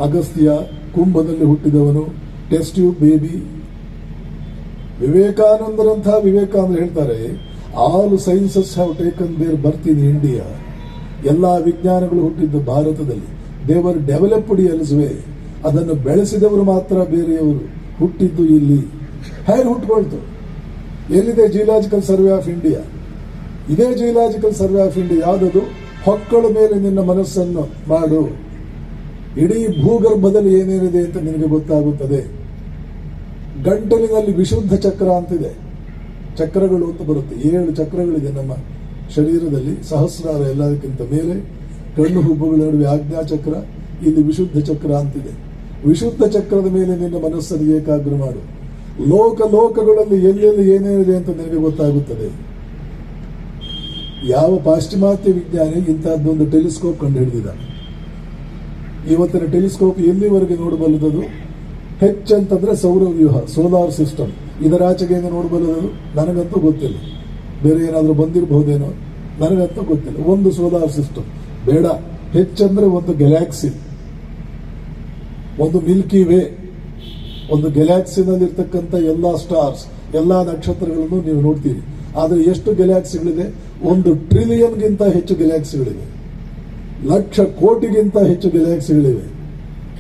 Speaker 1: ಅಗಸ್ತ್ಯ ಕುಂಭದಲ್ಲಿ ಹುಟ್ಟಿದವನು ಟೆಸ್ಟ್ ಯು ಬೇಬಿ. ವಿವೇಕಾನಂದರಂತಹ ವಿವೇಕಾನಂದ ಹೇಳ್ತಾರೆ all sciences have taken their birth in India ಎಲ್ಲಾ ವಿಜ್ಞಾನಗಳು ಹುಟ್ಟಿದ್ದು ಭಾರತದಲ್ಲಿ. ದೇವರ್ ಡೆವಲಪ್ಡ್ ಎಲ್ಸ್ವೇ ಅದನ್ನು ಬೆಳೆಸಿದವರು ಮಾತ್ರ ಬೇರೆಯವರು. ಹುಟ್ಟಿದ್ದು ಇಲ್ಲಿ. ಹೇಗೆ ಹುಟ್ಟುಕೊಳ್ತು ಎಲ್ಲಿದೆ ಜಿಯಲಾಜಿಕಲ್ ಸರ್ವೆ ಆಫ್ ಇಂಡಿಯಾ ಇದೇ ಜಿಯಲಾಜಿಕಲ್ ಸರ್ವೆ ಆಫ್ ಇಂಡಿಯಾ ಯಾವುದದು? ಹೊಕ್ಕಳ ಮೇಲೆ ನಿನ್ನ ಮನಸ್ಸನ್ನು ಮಾಡು. ಇಡೀ ಭೂಗರ್ಭದಲ್ಲಿ ಏನೇನಿದೆ ಅಂತ ನಿನಗೆ ಗೊತ್ತಾಗುತ್ತದೆ. ಗಂಟಲಿನಲ್ಲಿ ವಿಶುದ್ಧ ಚಕ್ರ ಅಂತಿದೆ. ಚಕ್ರಗಳು ಅಂತ ಬರುತ್ತೆ. ಏಳು ಚಕ್ರಗಳಿದೆ ನಮ್ಮ ಶರೀರದಲ್ಲಿ, ಸಹಸ್ರಾರ ಎಲ್ಲದಕ್ಕಿಂತ ಮೇಲೆ. ಕಣ್ಣು, ಹುಬ್ಬುಗಳ ನಡುವೆ ಆಜ್ಞಾ ಚಕ್ರ ಇಲ್ಲಿ ವಿಶುದ್ಧ ಚಕ್ರ ಅಂತಿದೆ. ವಿಶುದ್ಧ ಚಕ್ರದ ಮೇಲೆ ನಿನ್ನ ಮನಸ್ಸನ್ನು ಏಕಾಗ್ರ ಮಾಡು. ಲೋಕ ಲೋಕಗಳಲ್ಲಿ ಎಲ್ಲೆಲ್ಲಿ ಏನೇನಿದೆ ಅಂತ ನಿನಗೆ ಗೊತ್ತಾಗುತ್ತದೆ. ಯಾವ ಪಾಶ್ಚಿಮಾತ್ಯ ವಿಜ್ಞಾನಿ ಇಂತಹದ್ದೊಂದು ಟೆಲಿಸ್ಕೋಪ್ ಕಂಡು ಹಿಡಿದಿದ್ದಾನೆ ಇವತ್ತಿನ ಟೆಲಿಸ್ಕೋಪ್ ಎಲ್ಲಿವರೆಗೆ ನೋಡಬಲ್ಲದದು? ಹೆಚ್ಚಂತಂದ್ರೆ ಸೌರವ್ಯೂಹ ಸೋಲಾರ್ ಸಿಸ್ಟಮ್. ಇದರಾಚೆಗೆ ಏನು ನೋಡಬಲ್ಲದು ನನಗಂತೂ ಗೊತ್ತಿಲ್ಲ. ಬೇರೆ ಏನಾದರೂ ಬಂದಿರಬಹುದೇನೋ? ನನಗಂತೂ ಗೊತ್ತಿಲ್ಲ. ಒಂದು ಸೋಲಾರ್ ಸಿಸ್ಟಮ್. ಬೇಡ. ಹೆಚ್ಚಂದ್ರೆ ಒಂದು ಗ್ಯಾಲಾಕ್ಸಿ. ಒಂದು ಮಿಲ್ಕಿ ವೇ, ಒಂದು ಗ್ಯಾಲಾಕ್ಸಿನಲ್ಲಿರ್ತಕ್ಕಂಥ ಎಲ್ಲ ಸ್ಟಾರ್ಸ್, ಎಲ್ಲಾ ನಕ್ಷತ್ರಗಳನ್ನು ನೀವು ನೋಡ್ತೀರಿ. ಆದರೆ ಎಷ್ಟು ಗೆಲಾಕ್ಸಿಗಳಿದೆ? ಒಂದು ಟ್ರಿಲಿಯನ್ಗಿಂತ ಹೆಚ್ಚು ಗೆಲಾಕ್ಸಿಗಳಿವೆ. ಲಕ್ಷ ಕೋಟಿಗಿಂತ ಹೆಚ್ಚು ಗೆಲಾಕ್ಸಿಗಳಿವೆ.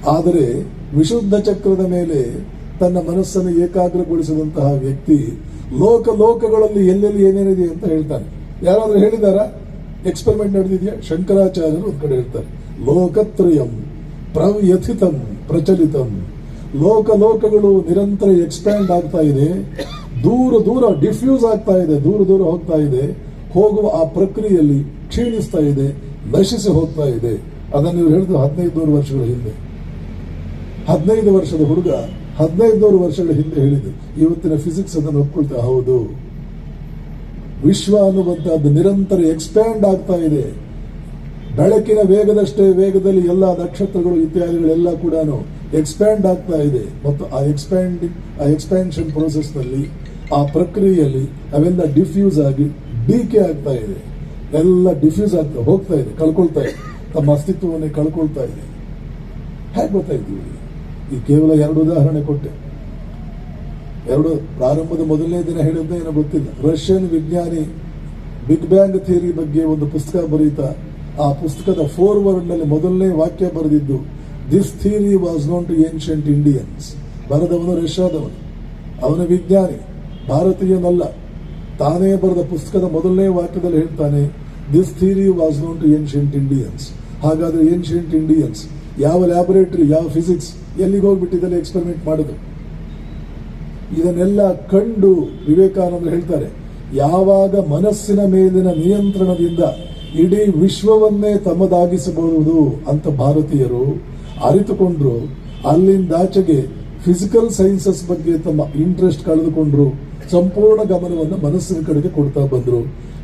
Speaker 1: ಆದರೆ ವಿಶುದ್ಧ ಚಕ್ರದ ಮೇಲೆ ತನ್ನ ಮನಸ್ಸನ್ನು ಏಕಾಗ್ರಗೊಳಿಸಿದಂತಹ ವ್ಯಕ್ತಿ ಲೋಕ ಲೋಕಗಳಲ್ಲಿ ಎಲ್ಲೆಲ್ಲಿ ಏನೇನಿದೆ ಅಂತ ಹೇಳ್ತಾನೆ. ಯಾರಾದರೂ ಹೇಳಿದಾರ? ಎಕ್ಸ್ಪೆರಿಮೆಂಟ್ ನಡೆದಿದೆಯಾ? ಶಂಕರಾಚಾರ್ಯರು ಒಂದ್ ಕಡೆ ಹೇಳ್ತಾರೆ. ಲೋಕತ್ರಯಂ ಪ್ರವ್ಯಥಿತಂ. ಪ್ರಚಲಿತಂ. ಲೋಕ ಲೋಕಗಳು ನಿರಂತರ ಎಕ್ಸ್ಪ್ಯಾಂಡ್ ಆಗ್ತಾ ಇದೆ. ದೂರ ದೂರ ಡಿಫ್ಯೂಸ್ ಆಗ್ತಾ ಇದೆ. ದೂರ ದೂರ ಹೋಗ್ತಾ ಇದೆ. ಹೋಗುವ ಆ ಪ್ರಕ್ರಿಯೆಯಲ್ಲಿ ಕ್ಷೀಣಿಸ್ತಾ ಇದೆ. ನಶಿಸಿ ಹೋಗ್ತಾ ಇದೆ. ಅದನ್ನು ನೀವು ಹೇಳಿದ್ರು ಹದಿನೈದು ವರ್ಷಗಳ ಹಿಂದೆ. ಹದಿನೈದು ವರ್ಷದ ಹುಡುಗ ಹದಿನೈದು ವರ್ಷಗಳ ಹಿಂದೆ ಹೇಳಿದ್ರು ಇವತ್ತಿನ ಫಿಸಿಕ್ಸ್ ಅದನ್ನು ಒಪ್ಕೊಳ್ತಾ ಹೌದು. ವಿಶ್ವ ಅನ್ನುವಂತಹದ್ದು ನಿರಂತರ ಎಕ್ಸ್ಪ್ಯಾಂಡ್ ಆಗ್ತಾ ಇದೆ. ಬೆಳಕಿನ ವೇಗದಷ್ಟೇ ವೇಗದಲ್ಲಿ ಎಲ್ಲ ನಕ್ಷತ್ರಗಳು ಇತ್ಯಾದಿಗಳೆಲ್ಲ ಕೂಡ ಎಕ್ಸ್ಪ್ಯಾಂಡ್ ಆಗ್ತಾ ಇದೆ. ಮತ್ತು ಆ ಎಕ್ಸ್ಪ್ಯಾಂಡಿಂಗ್, ಆ ಎಕ್ಸ್ಪ್ಯಾನ್ಷನ್ ಪ್ರೋಸೆಸ್ನಲ್ಲಿ ಆ ಪ್ರಕ್ರಿಯೆಯಲ್ಲಿ ಅವೆಲ್ಲ ಡಿಫ್ಯೂಸ್ ಆಗಿ ಡಿಕೆ ಆಗ್ತಾ ಇದೆ. ಎಲ್ಲ ಡಿಫ್ಯೂಸ್ ಆಗ್ತಾ, ಹೋಗ್ತಾ ಇದೆ, ಕಳ್ಕೊಳ್ತಾ ಇದೆ. ತಮ್ಮ ಅಸ್ತಿತ್ವವನ್ನೇ ಕಳ್ಕೊಳ್ತಾ ಇದೆ. ಹೇಗೆ ಗೊತ್ತಾ ಇದ್ದೀವಿ ಈ ಕೇವಲ ಎರಡು ಉದಾಹರಣೆ ಕೊಟ್ಟೆ. ಎರಡು ಪ್ರಾರಂಭದ ಮೊದಲನೇ ದಿನ ಹೇಳಿದ್ದೆ ಏನೋ ಗೊತ್ತಿಲ್ಲ. ರಷ್ಯನ್ ವಿಜ್ಞಾನಿ ಬಿಗ್ ಬ್ಯಾಂಗ್ ಥಿಯರಿ ಬಗ್ಗೆ ಒಂದು ಪುಸ್ತಕ ಬರೀತಾ ಆ ಪುಸ್ತಕದ ಫೋರ್ ವರ್ಡ್ನಲ್ಲಿ ಮೊದಲನೇ ವಾಕ್ಯ ಬರೆದಿದ್ದು this theory was known to ancient Indians ಬರೆದವನು ರಷ್ಯಾದವನು. ಅವನ ವಿಜ್ಞಾನಿ, ಭಾರತೀಯನಲ್ಲ. ತಾನೇ ಬರೆದ ಪುಸ್ತಕದ ಮೊದಲನೇ ವಾಕ್ಯದಲ್ಲಿ ಹೇಳ್ತಾನೆ this theory was known to ancient Indians ಹಾಗಾದ್ರೆ ಏನ್ಷಿಯಂಟ್ ಇಂಡಿಯನ್ಸ್ ಯಾವ ಲ್ಯಾಬೊರೇಟರಿ ಯಾವ ಫಿಸಿಕ್ಸ್ ಎಲ್ಲಿಗೆ ಹೋಗ್ಬಿಟ್ಟಿದ್ದಲ್ಲಿ ಎಕ್ಸ್ಪೆರಿಮೆಂಟ್ ಮಾಡಿದ್ರು ಇದನ್ನೆಲ್ಲ ಕಂಡು ವಿವೇಕಾನಂದರು ಹೇಳ್ತಾರೆ, ಯಾವಾಗ ಮನಸ್ಸಿನ ಮೇಲಿನ ನಿಯಂತ್ರಣದಿಂದ ಇಡೀ ವಿಶ್ವವನ್ನೇ ತಮ್ಮದಾಗಿಸಬಹುದು ಅಂತ ಭಾರತೀಯರು ಅರಿತುಕೊಂಡ್ರು. ಅಲ್ಲಿಂದಾಚೆಗೆ ಫಿಸಿಕಲ್ ಸೈನ್ಸಸ್ ಬಗ್ಗೆ ತಮ್ಮ ಇಂಟ್ರೆಸ್ಟ್ ಕಳೆದುಕೊಂಡ್ರು. ಸಂಪೂರ್ಣ ಗಮನವನ್ನು ಮನಸ್ಸಿನ ಕಡೆಗೆ ಕೊಡ್ತಾ ಬಂದ್ರು.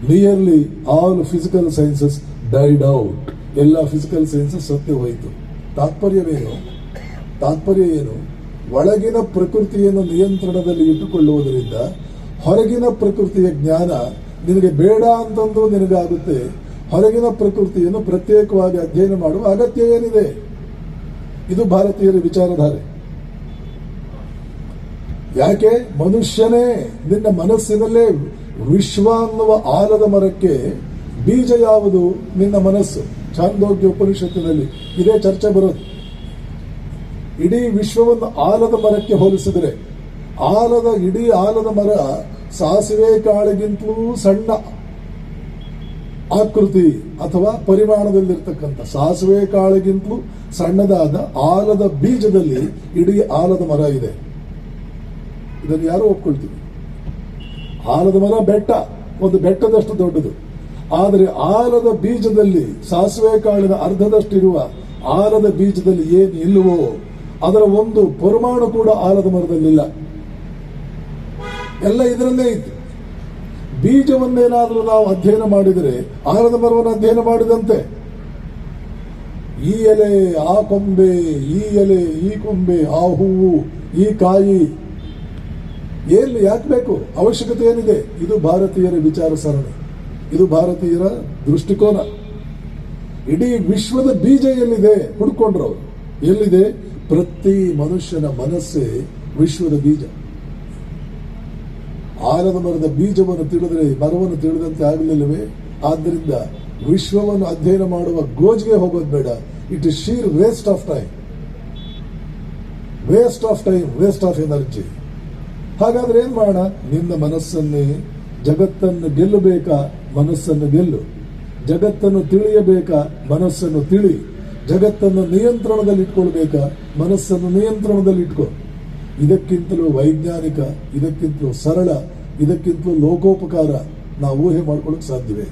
Speaker 1: Nearly all physical sciences died out ಎಲ್ಲ ಫಿಸಿಕಲ್ ಸೈನ್ಸಸ್ ಸತ್ಯ ಹೋಯಿತು. ತಾತ್ಪರ್ಯವೇನು? ತಾತ್ಪರ್ಯ ಏನು? ಒಳಗಿನ ಪ್ರಕೃತಿಯನ್ನು ನಿಯಂತ್ರಣದಲ್ಲಿ ಇಟ್ಟುಕೊಳ್ಳುವುದರಿಂದ ಹೊರಗಿನ ಪ್ರಕೃತಿಯ ಜ್ಞಾನ ನಿನಗೆ ಬೇಡ ಅಂತಂದು ನಿನಗಾಗುತ್ತೆ. ಹೊರಗಿನ ಪ್ರಕೃತಿಯನ್ನು ಪ್ರತ್ಯೇಕವಾಗಿ ಅಧ್ಯಯನ ಮಾಡುವ ಅಗತ್ಯ ಏನಿದೆ? ಇದು ಭಾರತೀಯರ ವಿಚಾರಧಾರೆ. ಯಾಕೆ? ಮನುಷ್ಯನೇ ನಿನ್ನ ಮನಸ್ಸಿನಲ್ಲೇ ವಿಶ್ವ ಅನ್ನುವ ಆಲದ ಮರಕ್ಕೆ ಬೀಜ ಯಾವುದು? ನಿನ್ನ ಮನಸ್ಸು. ಚಾಂದೋಗ್ಯ ಉಪನಿಷತ್ತಿನಲ್ಲಿ ಇದೇ ಚರ್ಚೆ ಬರೋದು. ಇಡೀ ವಿಶ್ವವನ್ನು ಆಲದ ಮರಕ್ಕೆ ಹೋಲಿಸಿದರೆ, ಆಲದ, ಇಡೀ ಆಲದ ಮರ ಸಾಸಿವೆ ಕಾಳಿಗಿಂತಲೂ ಸಣ್ಣ ಆಕೃತಿ ಅಥವಾ ಪರಿಮಾಣದಲ್ಲಿರ್ತಕ್ಕಂಥ ಸಾಸಿವೆ ಕಾಳಿಗಿಂತಲೂ ಸಣ್ಣದಾದ ಆಲದ ಬೀಜದಲ್ಲಿ ಇಡೀ ಆಲದ ಮರ ಇದೆ. ಇದನ್ನು ಯಾರು ಒಪ್ಕೊಳ್ತೀವಿ? ಆಲದ ಮರ ಬೆಟ್ಟ, ಒಂದು ಬೆಟ್ಟದಷ್ಟು ದೊಡ್ಡದು. ಆದರೆ ಆಲದ ಬೀಜದಲ್ಲಿ, ಸಾಸಿವೆ ಕಾಳಿನ ಅರ್ಧದಷ್ಟಿರುವ ಆಲದ ಬೀಜದಲ್ಲಿ ಏನು ಇಲ್ಲವೋ, ಅದರ ಒಂದು ಪರಮಾಣು ಕೂಡ ಆಲದ ಮರದಲ್ಲಿಲ್ಲ. ಎಲ್ಲ ಇದರಲ್ಲೇ ಇತ್ತು. ಬೀಜವನ್ನೇನಾದರೂ ನಾವು ಅಧ್ಯಯನ ಮಾಡಿದರೆ, ಆಹಾರದ ಮರವನ್ನು ಅಧ್ಯಯನ ಮಾಡಿದಂತೆ. ಈ ಎಲೆ, ಆ ಕೊಂಬೆ, ಈ ಎಲೆ, ಈ ಕೊಂಬೆ, ಆ ಹೂವು, ಈ ಕಾಯಿ. ಏನು, ಯಾಕೆ ಬೇಕು? ಅವಶ್ಯಕತೆ ಏನಿದೆ? ಇದು ಭಾರತೀಯರ ವಿಚಾರ ಸರಣಿ ಇದು ಭಾರತೀಯರ ದೃಷ್ಟಿಕೋನ. ಇಡೀ ವಿಶ್ವದ ಬೀಜ ಎಲ್ಲಿದೆ? ಹುಡ್ಕೊಂಡ್ರು ಎಲ್ಲಿದೆ? ಪ್ರತಿ ಮನುಷ್ಯನ ಮನಸ್ಸೇ ವಿಶ್ವದ ಬೀಜ. ಆಲದ ಮರದ ಬೀಜವನ್ನು ತಿಳಿದರೆ ಮರವನ್ನು ತಿಳಿದಂತೆ ಆಗಲಿಲ್ಲವೇ? ಆದ್ದರಿಂದ ವಿಶ್ವವನ್ನು ಅಧ್ಯಯನ ಮಾಡುವ ಗೋಜ್ಗೆ ಹೋಗೋದು ಬೇಡ. It is sheer waste of time waste of time waste of energy ಹಾಗಾದ್ರೆ ಏನ್ ಮಾಡೋಣ? ನಿನ್ನ ಮನಸ್ಸನ್ನೇ, ಜಗತ್ತನ್ನು ಗೆಲ್ಲಬೇಕಾ? ಮನಸ್ಸನ್ನು ಗೆಲ್ಲು. ಜಗತ್ತನ್ನು ತಿಳಿಯಬೇಕಾ? ಮನಸ್ಸನ್ನು ತಿಳಿ. ಜಗತ್ತನ್ನು ನಿಯಂತ್ರಣದಲ್ಲಿ ಇಟ್ಕೊಳ್ಬೇಕಾ ಮನಸ್ಸನ್ನು ನಿಯಂತ್ರಣದಲ್ಲಿ ಇಟ್ಕೋ ಇದಕ್ಕಿಂತಲೂ ವೈಜ್ಞಾನಿಕ, ಇದಕ್ಕಿಂತಲೂ ಸರಳ, ಇದಕ್ಕಿಂತಲೂ ಲೋಕೋಪಕಾರ ನಾವು ಊಹೆ ಮಾಡ್ಕೊಳ್ಳೋಕೆ ಸಾಧ್ಯವೇ?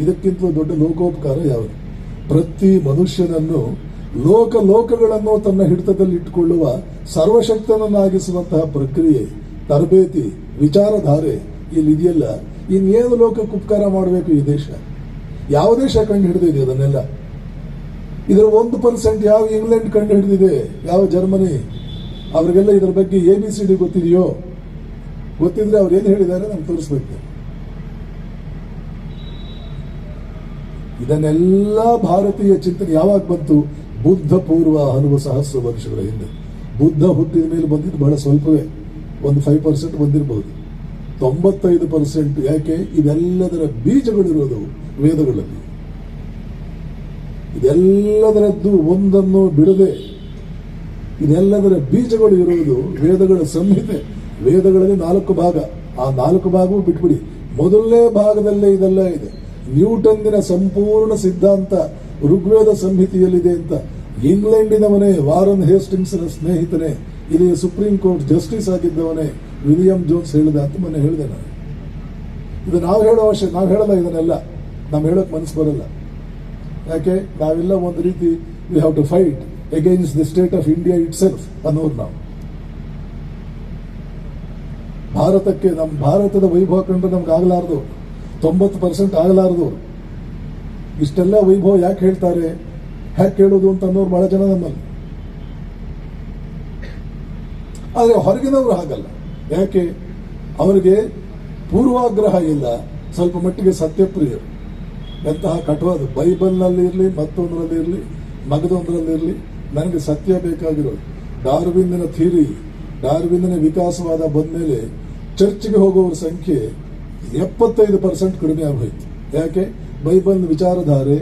Speaker 1: ಇದಕ್ಕಿಂತಲೂ ದೊಡ್ಡ ಲೋಕೋಪಕಾರ ಯಾವುದು? ಪ್ರತಿ ಮನುಷ್ಯನನ್ನು ಲೋಕ ಲೋಕಗಳನ್ನು ತನ್ನ ಹಿಡಿತದಲ್ಲಿ ಇಟ್ಟುಕೊಳ್ಳುವ ಸರ್ವಶಕ್ತನನ್ನಾಗಿಸುವಂತಹ ಪ್ರಕ್ರಿಯೆ, ತರಬೇತಿ, ವಿಚಾರಧಾರೆ ಇಲ್ಲಿ ಇದೆಯಲ್ಲ ಇನ್ನೇನು ಲೋಕಕ್ಕೆ ಉಪಕಾರ ಮಾಡಬೇಕು ಈ ದೇಶ? ಯಾವ ದೇಶ ಕಂಡು ಹಿಡಿದಿದೆ ಅದನ್ನೆಲ್ಲ? ಇದರ ಒಂದು ಪರ್ಸೆಂಟ್ ಯಾವ ಇಂಗ್ಲೆಂಡ್ ಕಂಡು ಹಿಡಿದಿದೆ? ಯಾವ ಜರ್ಮನಿ? ಅವರಿಗೆಲ್ಲ ಇದರ ಬಗ್ಗೆ ಎ ಬಿ ಸಿ ಡಿ ಗೊತ್ತಿದೆಯೋ ಗೊತ್ತಿದ್ರೆ ಅವ್ರು ಏನು ಹೇಳಿದ್ದಾರೆ ನಮ್ಗೆ ತೋರಿಸ್ಬೇಕು. ಇದನ್ನೆಲ್ಲ ಭಾರತೀಯ ಚಿಂತನೆ ಯಾವಾಗ ಬಂತು? ಬುದ್ಧ ಪೂರ್ವ ಹಲವು ಸಹಸ್ರ ವರ್ಷಗಳ ಹಿಂದೆ. ಬುದ್ಧ ಹುಟ್ಟಿದ ಮೇಲೆ ಬಂದಿದ್ದು ಬಹಳ ಸ್ವಲ್ಪವೇ. ಒಂದು ಫೈವ್ ಪರ್ಸೆಂಟ್ ಬಂದಿರಬಹುದು ತೊಂಬತ್ತೈದು ಪರ್ಸೆಂಟ್ ಯಾಕೆ? ಇದೆಲ್ಲದರ ಬೀಜಗಳಿರೋದು ವೇದಗಳಲ್ಲಿ. ಇದೆಲ್ಲದರದ್ದು ಒಂದನ್ನು ಬಿಡದೆ ಇದೆಲ್ಲದರ ಬೀಜಗಳು ಇರುವುದು ವೇದಗಳ ಸಂಹಿತೆ. ವೇದಗಳಲ್ಲಿ ನಾಲ್ಕು ಭಾಗ. ಆ ನಾಲ್ಕು ಭಾಗವೂ ಬಿಟ್ಬಿಡಿ. ಮೊದಲನೇ ಭಾಗದಲ್ಲೇ ಇದೆಲ್ಲ ಇದೆ. ನ್ಯೂಟನ್ನಿನ ಸಂಪೂರ್ಣ ಸಿದ್ಧಾಂತ ಋಗ್ವೇದ ಸಂಹಿತೆಯಲ್ಲಿದೆ ಅಂತ. ಇಂಗ್ಲೆಂಡಿನವನೇ ವಾರನ್ ಹೇಸ್ಟಿಂಗ್ಸ್ನ ಸ್ನೇಹಿತನೇ ಇಲ್ಲಿ ಸುಪ್ರೀಂ ಕೋರ್ಟ್ ಜಸ್ಟಿಸ್ ಆಗಿದ್ದವನೇ ವಿಲಿಯಂ ಜೋನ್ಸ್ ಹೇಳಿದ ಅಂತ ಮೊನ್ನೆ ಹೇಳಿದೆ ನಾನು. ಇದು ನಾವು ಹೇಳೋ ಅವಶ್ಯ, ನಾವು ಹೇಳಲ್ಲ ಇದನ್ನೆಲ್ಲ. ನಾವು ಹೇಳೋಕೆ ಮನಸ್ಸು ಬರಲ್ಲ. ಯಾಕೆ? ನಾವೆಲ್ಲ ಒಂದು ರೀತಿ we have to fight against the state of India it ಅನ್ನೋರು ನಾವು ಭಾರತಕ್ಕೆ ನಮ್ಮ ಭಾರತದ ವೈಭವ ಕಂಡ್ರೆ ನಮ್ಗೆ ಆಗಲಾರದು. ತೊಂಬತ್ತು ಪರ್ಸೆಂಟ್ ಆಗಲಾರದು. ಇಷ್ಟೆಲ್ಲ ವೈಭವ ಯಾಕೆ ಹೇಳ್ತಾರೆ? ಯಾಕೆ ಹೇಳೋದು ಅಂತ ಅನ್ನೋರು ಬಹಳ ಜನ ನಮ್ಮಲ್ಲಿ. ಆದರೆ ಹೊರಗಿನವರು ಹಾಗಲ್ಲ. ಯಾಕೆ? ಅವರಿಗೆ ಪೂರ್ವಾಗ್ರಹ ಇಲ್ಲ. ಸ್ವಲ್ಪ ಮಟ್ಟಿಗೆ ಸತ್ಯಪ್ರಿಯರು. ಎಂತಹ ಕಠುವಾದ ಬೈಬಲ್ನಲ್ಲಿ ಇರಲಿ, ಮತ್ತೊಂದರಲ್ಲಿ ಇರಲಿ, ಮಗದೊಂದರಲ್ಲಿ ಇರಲಿ ನನಗೆ ಸತ್ಯ ಬೇಕಾಗಿರೋದು ಡಾರ್ವಿಂದನ ಥಿಯರಿ, ಡಾರ್ವಿಂದನ ವಿಕಾಸವಾದ ಬಂದ್ಮೇಲೆ ಚರ್ಚ್ಗೆ ಹೋಗುವವರ ಸಂಖ್ಯೆ ಎಪ್ಪತ್ತೈದು ಪರ್ಸೆಂಟ್ ಕಡಿಮೆ ಆಗೋಯ್ತು. ಯಾಕೆ? ಬೈಬಲ್ ವಿಚಾರಧಾರೆ,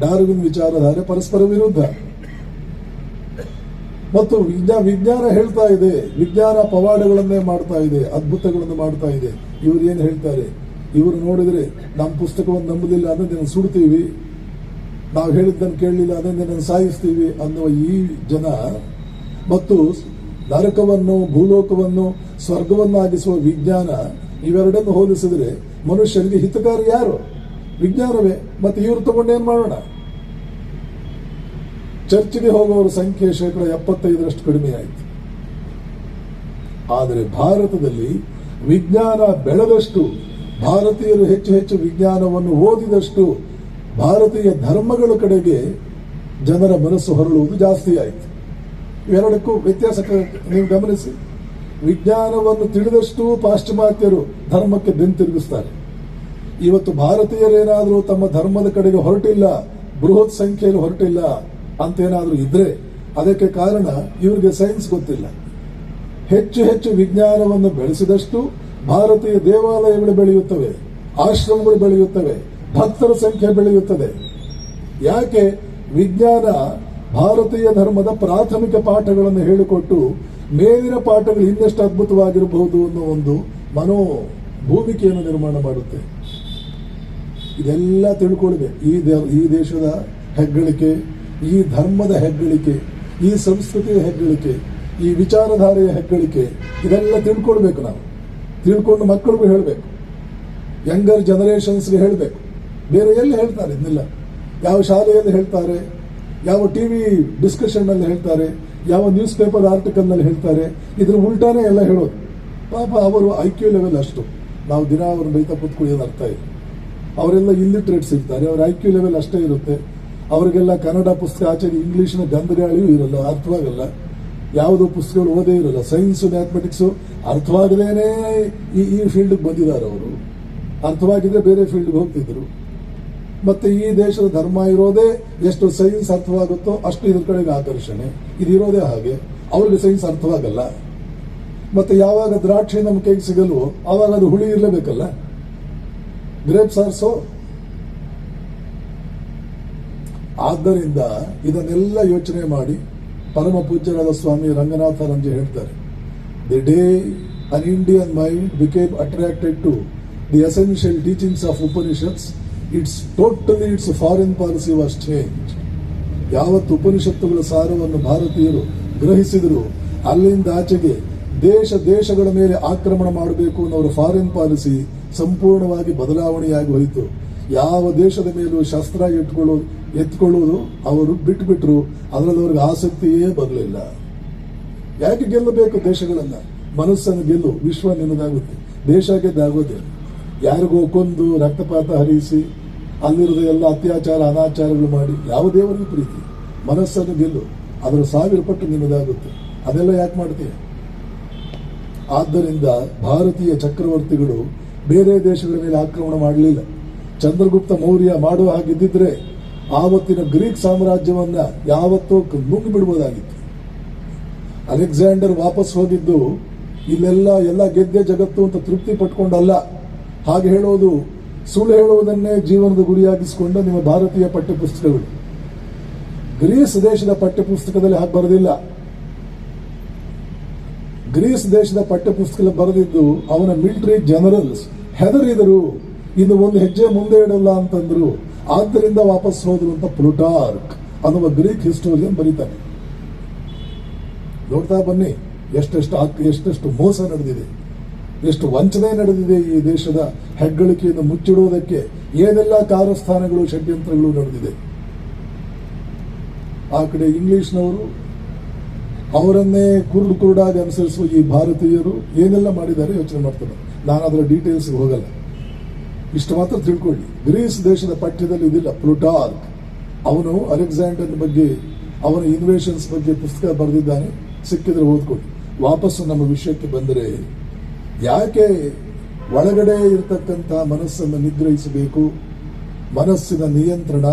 Speaker 1: ಡಾರ್ವಿನ್ ವಿಚಾರಧಾರೆ ಪರಸ್ಪರ ವಿರುದ್ಧ. ಮತ್ತು ವಿಜ್ಞಾನ ವಿಜ್ಞಾನ ಹೇಳ್ತಾ ಇದೆ, ವಿಜ್ಞಾನ ಪವಾಡಗಳನ್ನೇ ಮಾಡ್ತಾ ಇದೆ, ಅದ್ಭುತಗಳನ್ನು ಮಾಡ್ತಾ ಇದೆ. ಇವರು ಏನು ಹೇಳ್ತಾರೆ? ಇವರು ನೋಡಿದ್ರೆ ನಮ್ಮ ಪುಸ್ತಕವನ್ನು ನಂಬುದಿಲ್ಲ ನೀವು ಸುಡ್ತೀವಿ. ನಾವು ಹೇಳಿದ್ದನ್ನು ಕೇಳಲಿಲ್ಲ, ಅದನ್ನ ಸಾಯಿಸ್ತೀವಿ ಅನ್ನುವ ಈ ಜನ ಮತ್ತು ನರಕವನ್ನು, ಭೂಲೋಕವನ್ನು, ಸ್ವರ್ಗವನ್ನಾಗಿಸುವ ವಿಜ್ಞಾನ ಇವೆರಡನ್ನು ಹೋಲಿಸಿದರೆ ಮನುಷ್ಯನಿಗೆ ಹಿತಕಾರಿ ಯಾರು? ವಿಜ್ಞಾನವೇ. ಮತ್ತೆ ಇವರು ತಗೊಂಡೇನ್ ಮಾಡೋಣ? ಚರ್ಚ್ಗೆ ಹೋಗುವವರ ಸಂಖ್ಯೆ ಶೇಕಡ ಎಪ್ಪತ್ತೈದರಷ್ಟು ಕಡಿಮೆ ಆಯಿತು. ಆದರೆ ಭಾರತದಲ್ಲಿ ವಿಜ್ಞಾನ ಬೆಳೆದಷ್ಟು, ಭಾರತೀಯರು ಹೆಚ್ಚು ಹೆಚ್ಚು ವಿಜ್ಞಾನವನ್ನು ಓದಿದಷ್ಟು ಭಾರತೀಯ ಧರ್ಮಗಳ ಕಡೆಗೆ ಜನರ ಮನಸ್ಸು ಹೊರಳುವುದು ಜಾಸ್ತಿ ಆಯಿತು. ಇವೆರಡಕ್ಕೂ ವ್ಯತ್ಯಾಸ ನೀವು ಗಮನಿಸಿ. ವಿಜ್ಞಾನವನ್ನು ತಿಳಿದಷ್ಟು ಪಾಶ್ಚಿಮಾತ್ಯರು ಧರ್ಮಕ್ಕೆ ಬೆಂತಿರುಗಿಸ್ತಾರೆ ಇವತ್ತು ಭಾರತೀಯರೇನಾದರೂ ತಮ್ಮ ಧರ್ಮದ ಕಡೆಗೆ ಹೊರಟಿಲ್ಲ, ಬೃಹತ್ ಸಂಖ್ಯೆಯಲ್ಲಿ ಹೊರಟಿಲ್ಲ ಅಂತೇನಾದರೂ ಇದ್ರೆ ಅದಕ್ಕೆ ಕಾರಣ ಇವರಿಗೆ ಸೈನ್ಸ್ ಗೊತ್ತಿಲ್ಲ. ಹೆಚ್ಚು ಹೆಚ್ಚು ವಿಜ್ಞಾನವನ್ನು ಬೆಳೆಸಿದಷ್ಟು ಭಾರತೀಯ ದೇವಾಲಯಗಳು ಬೆಳೆಯುತ್ತವೆ, ಆಶ್ರಮಗಳು ಬೆಳೆಯುತ್ತವೆ ಭಕ್ತರ ಸಂಖ್ಯೆ ಬೆಳೆಯುತ್ತದೆ. ಯಾಕೆ? ವಿಜ್ಞಾನ ಭಾರತೀಯ ಧರ್ಮದ ಪ್ರಾಥಮಿಕ ಪಾಠಗಳನ್ನು ಹೇಳಿಕೊಟ್ಟು ಮೇಲಿನ ಪಾಠಗಳು ಇನ್ನೆಷ್ಟು ಅದ್ಭುತವಾಗಿರಬಹುದು ಅನ್ನೋ ಒಂದು ಮನೋ ಭೂಮಿಕೆಯನ್ನು ನಿರ್ಮಾಣ ಮಾಡುತ್ತೆ. ಇದೆಲ್ಲ ತಿಳ್ಕೊಳ್ಬೇಕು. ಈ ಈ ದೇಶದ ಹೆಗ್ಗಳಿಕೆ, ಈ ಧರ್ಮದ ಹೆಗ್ಗಳಿಕೆ, ಈ ಸಂಸ್ಕೃತಿಯ ಹೆಗ್ಗಳಿಕೆ, ಈ ವಿಚಾರಧಾರೆಯ ಹೆಗ್ಗಳಿಕೆ, ಇದೆಲ್ಲ ತಿಳ್ಕೊಳ್ಬೇಕು ನಾವು. ತಿಳ್ಕೊಂಡು ಮಕ್ಕಳಿಗೂ ಹೇಳಬೇಕು. ಯಂಗರ್ ಜನರೇಷನ್ಸ್ಗೆ ಹೇಳಬೇಕು. ಬೇರೆ ಎಲ್ಲಿ ಹೇಳ್ತಾರೆ ಇದನ್ನೆಲ್ಲ? ಯಾವ ಶಾಲೆಯಲ್ಲಿ ಹೇಳ್ತಾರೆ? ಯಾವ ಟಿವಿ ಡಿಸ್ಕಷನ್ನಲ್ಲಿ ಹೇಳ್ತಾರೆ? ಯಾವ ನ್ಯೂಸ್ ಪೇಪರ್ ಆರ್ಟಿಕಲ್ನಲ್ಲಿ ಹೇಳ್ತಾರೆ? ಇದ್ರ ಉಲ್ಟಾನೇ ಎಲ್ಲ ಹೇಳೋದು. ಪಾಪ ಅವರು ಐ ಕ್ಯೂ ಲೆವೆಲ್ ಅಷ್ಟು. ನಾವು ದಿನ ಅವರು ಬೈತಾ ಕೂತ್ಕೊಳ್ಳೋದು ಅರ್ಥ ಇಲ್ಲ. ಅವರೆಲ್ಲ ಇಲ್ಲಿಟ್ರೇಟ್ಸ್ ಇರ್ತಾರೆ ಅವ್ರ ಐ ಕ್ಯೂ ಲೆವೆಲ್ ಅಷ್ಟೇ ಇರುತ್ತೆ. ಅವರಿಗೆಲ್ಲ ಕನ್ನಡ ಪುಸ್ತಕ ಆಚೆ ಇಂಗ್ಲಿಷ್ನ ಗಂಧಗಾಳಿಯೂ ಇರಲ್ಲ, ಅರ್ಥವಾಗಲ್ಲ. ಯಾವುದೋ ಪುಸ್ತಕಗಳು ಓದೇ ಇರಲ್ಲ. ಸೈನ್ಸ್, ಮ್ಯಾಥಮೆಟಿಕ್ಸ್ ಅರ್ಥವಾಗದೇನೆ ಈ ಈ ಫೀಲ್ಡ್ಗೆ ಬಂದಿದ್ದಾರೆ ಅವರು. ಅರ್ಥವಾಗಿದ್ರೆ ಬೇರೆ ಫೀಲ್ಡ್ಗೆ ಹೋಗ್ತಿದ್ರು. ಮತ್ತೆ ಈ ದೇಶದ ಧರ್ಮ ಇರೋದೇ ಎಷ್ಟು ಸೈನ್ಸ್ ಅರ್ಥವಾಗುತ್ತೋ ಅಷ್ಟು ಇದ್ರ ಕಡೆಗೆ ಆಕರ್ಷಣೆ. ಇದು ಇರೋದೇ ಹಾಗೆ. ಅವ್ರಿಗೆ ಸೈನ್ಸ್ ಅರ್ಥವಾಗಲ್ಲ. ಮತ್ತೆ ಯಾವಾಗ ದ್ರಾಕ್ಷಿ ನಮ್ಮ ಕೈಗೆ ಸಿಗಲ್ವೋ, ಆವಾಗ ಅದು ಹುಳಿ ಇರಲೇಬೇಕಲ್ಲ. ಗ್ರೇಪ್ಸ್ ಆರ್ ಸೋ ಆದ್ದರಿಂದ ಇದನ್ನೆಲ್ಲ ಯೋಚನೆ ಮಾಡಿ ಪರಮ ಪೂಜ್ಯರಾದ ಸ್ವಾಮಿ ರಂಗನಾಥ ರಂಜೆ ಹೇಳ್ತಾರೆ the day an Indian mind became attracted to the essential teachings of Upanishads it's totally it's foreign policy was change ಯಾವತ್ತು ಉಪನಿಷತ್ತುಗಳ ಸಾರವನ್ನು ಭಾರತೀಯರು ಗ್ರಹಿಸಿದರು, ಅಲ್ಲಿಂದ ಆಚೆಗೆ ದೇಶ, ದೇಶಗಳ ಮೇಲೆ ಆಕ್ರಮಣ ಮಾಡಬೇಕು ಅನ್ನೋ ಫಾರಿನ್ ಪಾಲಿಸಿ ಸಂಪೂರ್ಣವಾಗಿ ಬದಲಾವಣೆಯಾಗಿ ಹೋಯಿತು. ಯಾವ ದೇಶದ ಮೇಲೂ ಶಸ್ತ್ರ ಇಟ್ಕೊಳ್ಳೋದು ಎತ್ಕೊಳ್ಳೋದು ಅವರು ಬಿಟ್ಬಿಟ್ರು, ಅದರಲ್ಲಿ ಅವ್ರಿಗೆ ಆಸಕ್ತಿಯೇ ಬರಲಿಲ್ಲ. ಯಾಕೆ ಗೆಲ್ಲಬೇಕು ದೇಶಗಳನ್ನ? ಮನಸ್ಸನ್ನು ಗೆಲ್ಲು, ವಿಶ್ವ ನಿನ್ನದಾಗುತ್ತೆ ದೇಶ ಗೆದ್ದಾಗೋದೇ ಯಾರಿಗೋ ಕೊಂದು ರಕ್ತಪಾತ ಹರಿಸಿ ಅಲ್ಲಿರದ ಎಲ್ಲ ಅತ್ಯಾಚಾರ, ಅನಾಚಾರಗಳು ಮಾಡಿ ಯಾವ ದೇವರಿಗೂ ಪ್ರೀತಿ. ಮನಸ್ಸನ್ನು ಗೆಲ್ಲು, ಅದರ ಸಾವಿರ ಪಟ್ಟು ನಿಮ್ಮದಾಗುತ್ತೆ ಅದೆಲ್ಲ ಯಾಕೆ ಮಾಡ್ತೀಯ? ಆದ್ದರಿಂದ ಭಾರತೀಯ ಚಕ್ರವರ್ತಿಗಳು ಬೇರೆ ದೇಶಗಳ ಮೇಲೆ ಆಕ್ರಮಣ ಮಾಡಲಿಲ್ಲ. ಚಂದ್ರಗುಪ್ತ ಮೌರ್ಯ ಮಾಡುವ ಹಾಗಿದ್ದಿದ್ರೆ ಆವತ್ತಿನ ಗ್ರೀಕ್ ಸಾಮ್ರಾಜ್ಯವನ್ನ ಯಾವತ್ತೂ ನುಂಗಿ ಬಿಡಬಹುದಾಗಿತ್ತು ಅಲೆಕ್ಸಾಂಡರ್ ವಾಪಸ್ ಹೋಗಿದ್ದು, ಇಲ್ಲೆಲ್ಲ ಎಲ್ಲ ಗೆದ್ದೆ ಜಗತ್ತು ಅಂತ ತೃಪ್ತಿ ಪಟ್ಕೊಂಡಲ್ಲ. ಹಾಗೆ ಹೇಳೋದು ಸುಳ್ಳು ಹೇಳುವುದನ್ನೇ ಜೀವನದ ಗುರಿಯಾಗಿಸಿಕೊಂಡ ನಿಮ್ಮ ಭಾರತೀಯ ಪಠ್ಯಪುಸ್ತಕಗಳು. ಗ್ರೀಸ್ ದೇಶದ ಪಠ್ಯಪುಸ್ತಕದಲ್ಲಿ ಹಾಗೆ ಬರೆದಿಲ್ಲ. ಗ್ರೀಸ್ ದೇಶದ ಪಠ್ಯಪುಸ್ತಕ ಬರೆದಿದ್ದು ಅವನ ಮಿಲಿಟರಿ ಜನರಲ್ಸ್ ಹೆದರಿದರು, ಇನ್ನು ಒಂದು ಹೆಜ್ಜೆ ಮುಂದೆ ಇಡಲ್ಲ ಅಂತಂದ್ರು. ಆದ್ದರಿಂದ ವಾಪಸ್ ಹೋದ್ರು ಅಂತ ಪ್ಲುಟಾರ್ಕ್ ಅನ್ನುವ ಗ್ರೀಕ್ ಹಿಸ್ಟೋರಿಯನ್ ಬರೀತಾನೆ. ನೋಡ್ತಾ ಬನ್ನಿ, ಎಷ್ಟೆಷ್ಟು ಎಷ್ಟೆಷ್ಟು ಮೋಸ ನಡೆದಿದೆ. ಎಷ್ಟು ವಂಚನೆ ನಡೆದಿದೆ ಈ ದೇಶದ ಹೆಗ್ಗಳಿಕೆಯನ್ನು ಮುಚ್ಚಿಡುವುದಕ್ಕೆ ಏನೆಲ್ಲ ಕಾರ್ಯಸ್ಥಾನಗಳು, ಷಡ್ಯಂತ್ರಗಳು ನಡೆದಿದೆ? ಆ ಕಡೆ ಇಂಗ್ಲಿಷ್ನವರು ಅವರನ್ನೇ ಕುರುಡು ಕುರುಡಾಗಿ ಅನುಸರಿಸುವ ಈ ಭಾರತೀಯರು ಏನೆಲ್ಲ ಮಾಡಿದ್ದಾರೆ ಯೋಚನೆ ಮಾಡ್ತಾರೆ. ನಾನು ಅದರ ಡೀಟೇಲ್ಸ್ ಹೋಗಲ್ಲ. ಇಷ್ಟು ಮಾತ್ರ ತಿಳ್ಕೊಳ್ಳಿ. ಗ್ರೀಸ್ ದೇಶದ ಪಠ್ಯದಲ್ಲಿ ಇದಿಲ್ಲ. ಪ್ಲುಟಾರ್ಕ್. ಅವನು ಅಲೆಕ್ಸಾಂಡರ್ ಬಗ್ಗೆ, ಅವನ ಇನ್ವೇಷನ್ಸ್ ಬಗ್ಗೆ ಪುಸ್ತಕ ಬರೆದಿದ್ದಾನೆ. ಸಿಕ್ಕಿದ್ರೆ ಓದ್ಕೊಳ್ಳಿ. ವಾಪಸ್ಸು ನಮ್ಮ ವಿಷಯಕ್ಕೆ ಬಂದರೆ ಯಾಕೆ ಒಳಗಡೆ ಇರತಕ್ಕಂತಹ ಮನಸ್ಸನ್ನು ನಿಗ್ರಹಿಸಬೇಕು? ಮನಸ್ಸಿನ ನಿಯಂತ್ರಣ.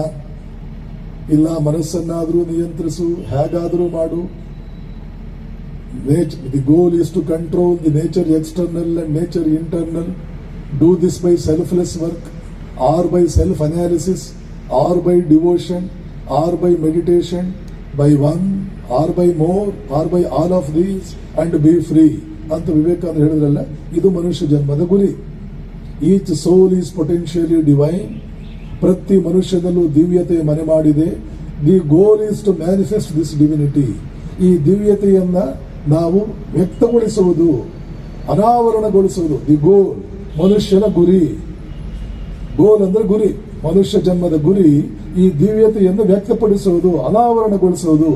Speaker 1: ಇಲ್ಲ, ಮನಸ್ಸನ್ನಾದರೂ ನಿಯಂತ್ರಿಸು, ಹೇಗಾದರೂ ಮಾಡು. Nature the goal is to control the nature external and nature internal do this by selfless work or by self analysis or by devotion or by meditation by one or by more or by all of these and be free ಅಂತ ವಿವೇಕಾನಂದ ಹೇಳಿದ್ರಲ್ಲ, ಇದು ಮನುಷ್ಯ ಜನ್ಮದ ಗುರಿ. Each soul is potentially divine ಪ್ರತಿ ಮನುಷ್ಯದಲ್ಲೂ ದಿವ್ಯತೆ ಮನೆ ಮಾಡಿದೆ. The goal is to manifest this divinity ಈ ದಿವ್ಯತೆಯನ್ನ ನಾವು ವ್ಯಕ್ತಗೊಳಿಸುವುದು, ಅನಾವರಣಗೊಳಿಸುವುದು. ದಿ ಗೋಲ್ ಮನುಷ್ಯನ ಗುರಿ. ಗೋಲ್ ಅಂದ್ರೆ ಗುರಿ, ಮನುಷ್ಯ ಜನ್ಮದ ಗುರಿ. ಈ ದಿವ್ಯತೆಯನ್ನು ವ್ಯಕ್ತಪಡಿಸುವುದು, ಅನಾವರಣಗೊಳಿಸುವುದು.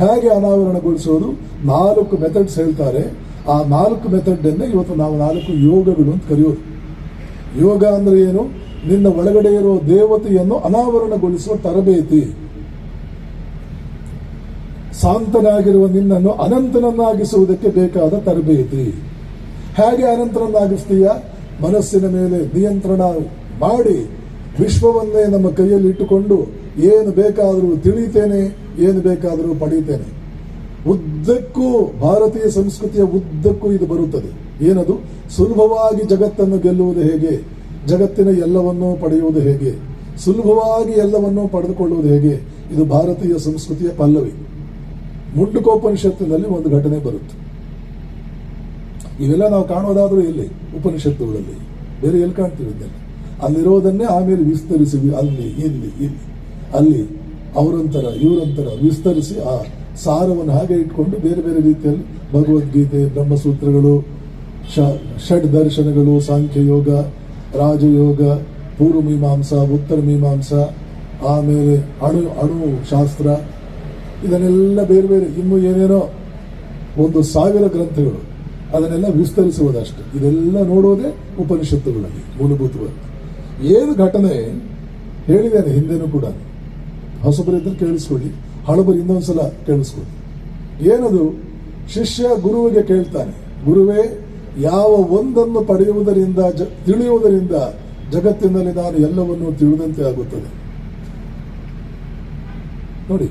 Speaker 1: ಹೇಗೆ ಅನಾವರಣಗೊಳಿಸುವುದು? ನಾಲ್ಕು ಮೆಥಡ್ಸ್ ಹೇಳ್ತಾರೆ. ಆ ನಾಲ್ಕು ಮೆಥಡ್ ಅನ್ನ ಇವತ್ತು ನಾವು ನಾಲ್ಕು ಯೋಗಗಳು ಅಂತ ಕರೆಯೋದು. ಯೋಗ ಅಂದ್ರೆ ಏನು? ನಿನ್ನ ಒಳಗಡೆ ಇರೋ ದೇವತೆಯನ್ನು ಅನಾವರಣಗೊಳಿಸುವ ತರಬೇತಿ. ಶಾಂತನಾಗಿರುವ ನಿನ್ನನ್ನು ಅನಂತನನ್ನಾಗಿಸುವುದಕ್ಕೆ ಬೇಕಾದ ತರಬೇತಿ. ಹೇಗೆ ಅನಂತನನ್ನಾಗಿಸ್ತೀಯ? ಮನಸ್ಸಿನ ಮೇಲೆ ನಿಯಂತ್ರಣ ಮಾಡಿ, ವಿಶ್ವವನ್ನೇ ನಮ್ಮ ಕೈಯಲ್ಲಿ ಇಟ್ಟುಕೊಂಡು, ಏನು ಬೇಕಾದರೂ ತಿಳಿತೇನೆ, ಏನು ಬೇಕಾದರೂ ಪಡೀತೇನೆ ಉದ್ದಕ್ಕೂ ಭಾರತೀಯ ಸಂಸ್ಕೃತಿಯ ಉದ್ದಕ್ಕೂ ಇದು ಬರುತ್ತದೆ. ಏನದು? ಸುಲಭವಾಗಿ ಜಗತ್ತನ್ನು ಗೆಲ್ಲುವುದು ಹೇಗೆ? ಜಗತ್ತಿನ ಎಲ್ಲವನ್ನೂ ಪಡೆಯುವುದು ಹೇಗೆ? ಸುಲಭವಾಗಿ ಎಲ್ಲವನ್ನೂ ಪಡೆದುಕೊಳ್ಳುವುದು ಹೇಗೆ? ಇದು ಭಾರತೀಯ ಸಂಸ್ಕೃತಿಯ ಪಲ್ಲವಿ. ಮುಂಡುಕೋಪನಿಷತ್ತಿನಲ್ಲಿ ಒಂದು ಘಟನೆ ಬರುತ್ತೆ. ಇವೆಲ್ಲ ನಾವು ಕಾಣೋದಾದ್ರೂ ಎಲ್ಲಿ? ಉಪನಿಷತ್ತುಗಳಲ್ಲಿ. ಬೇರೆ ಎಲ್ಲಿ ಕಾಣ್ತೀವಿ ಇದೆಲ್ಲ? ಅಲ್ಲಿರೋದನ್ನೇ ಆಮೇಲೆ ವಿಸ್ತರಿಸಿ, ಅಲ್ಲಿ, ಇಲ್ಲಿ ಇಲ್ಲಿ. ಅಲ್ಲಿ ಅವರಂತರ, ಇವರಂತರ ವಿಸ್ತರಿಸಿ ಆ ಸಾರವನ್ನು ಹಾಗೆ ಇಟ್ಕೊಂಡು ಬೇರೆ ಬೇರೆ ರೀತಿಯಲ್ಲಿ ಭಗವದ್ಗೀತೆ, ಬ್ರಹ್ಮಸೂತ್ರಗಳು ಷಡ್ ದರ್ಶನಗಳು, ಸಾಂಖ್ಯ ಯೋಗ, ರಾಜಯೋಗ, ಪೂರ್ವ ಮೀಮಾಂಸಾ, ಉತ್ತರ ಮೀಮಾಂಸಾ, ಆಮೇಲೆ ಅಣು ಅಣು ಶಾಸ್ತ್ರ, ಇದನ್ನೆಲ್ಲ ಬೇರೆ ಬೇರೆ. ಇನ್ನು ಏನೇನೋ ಒಂದು ಸಾವಿರ ಗ್ರಂಥಗಳು, ಅದನ್ನೆಲ್ಲ ವಿಸ್ತರಿಸುವುದಷ್ಟು. ಇದೆಲ್ಲ ನೋಡುವುದೇ ಉಪನಿಷತ್ತುಗಳಲ್ಲಿ, ಮೂಲಭೂತವಾಗಿ. ಏನು ಘಟನೆ? ಹೇಳಿದ್ದೇನೆ ಹಿಂದೆನೂ ಕೂಡ. ಹೊಸಬರಿದ್ದರೆ ಕೇಳಿಸ್ಕೊಳ್ಳಿ. ಹಳಬರು ಇನ್ನೊಂದ್ಸಲ ಕೇಳಿಸ್ಕೊಡಿ ಏನದು? ಶಿಷ್ಯ ಗುರುವಿಗೆ ಕೇಳ್ತಾನೆ, ಗುರುವೇ, ಯಾವ ಒಂದನ್ನು ಪಡೆಯುವುದರಿಂದ ತಿಳಿಯುವುದರಿಂದ ಜಗತ್ತಿನಲ್ಲಿ ನಾನು ಎಲ್ಲವನ್ನೂ ತಿಳಿದಂತೆ ಆಗುತ್ತದೆ. ನೋಡಿ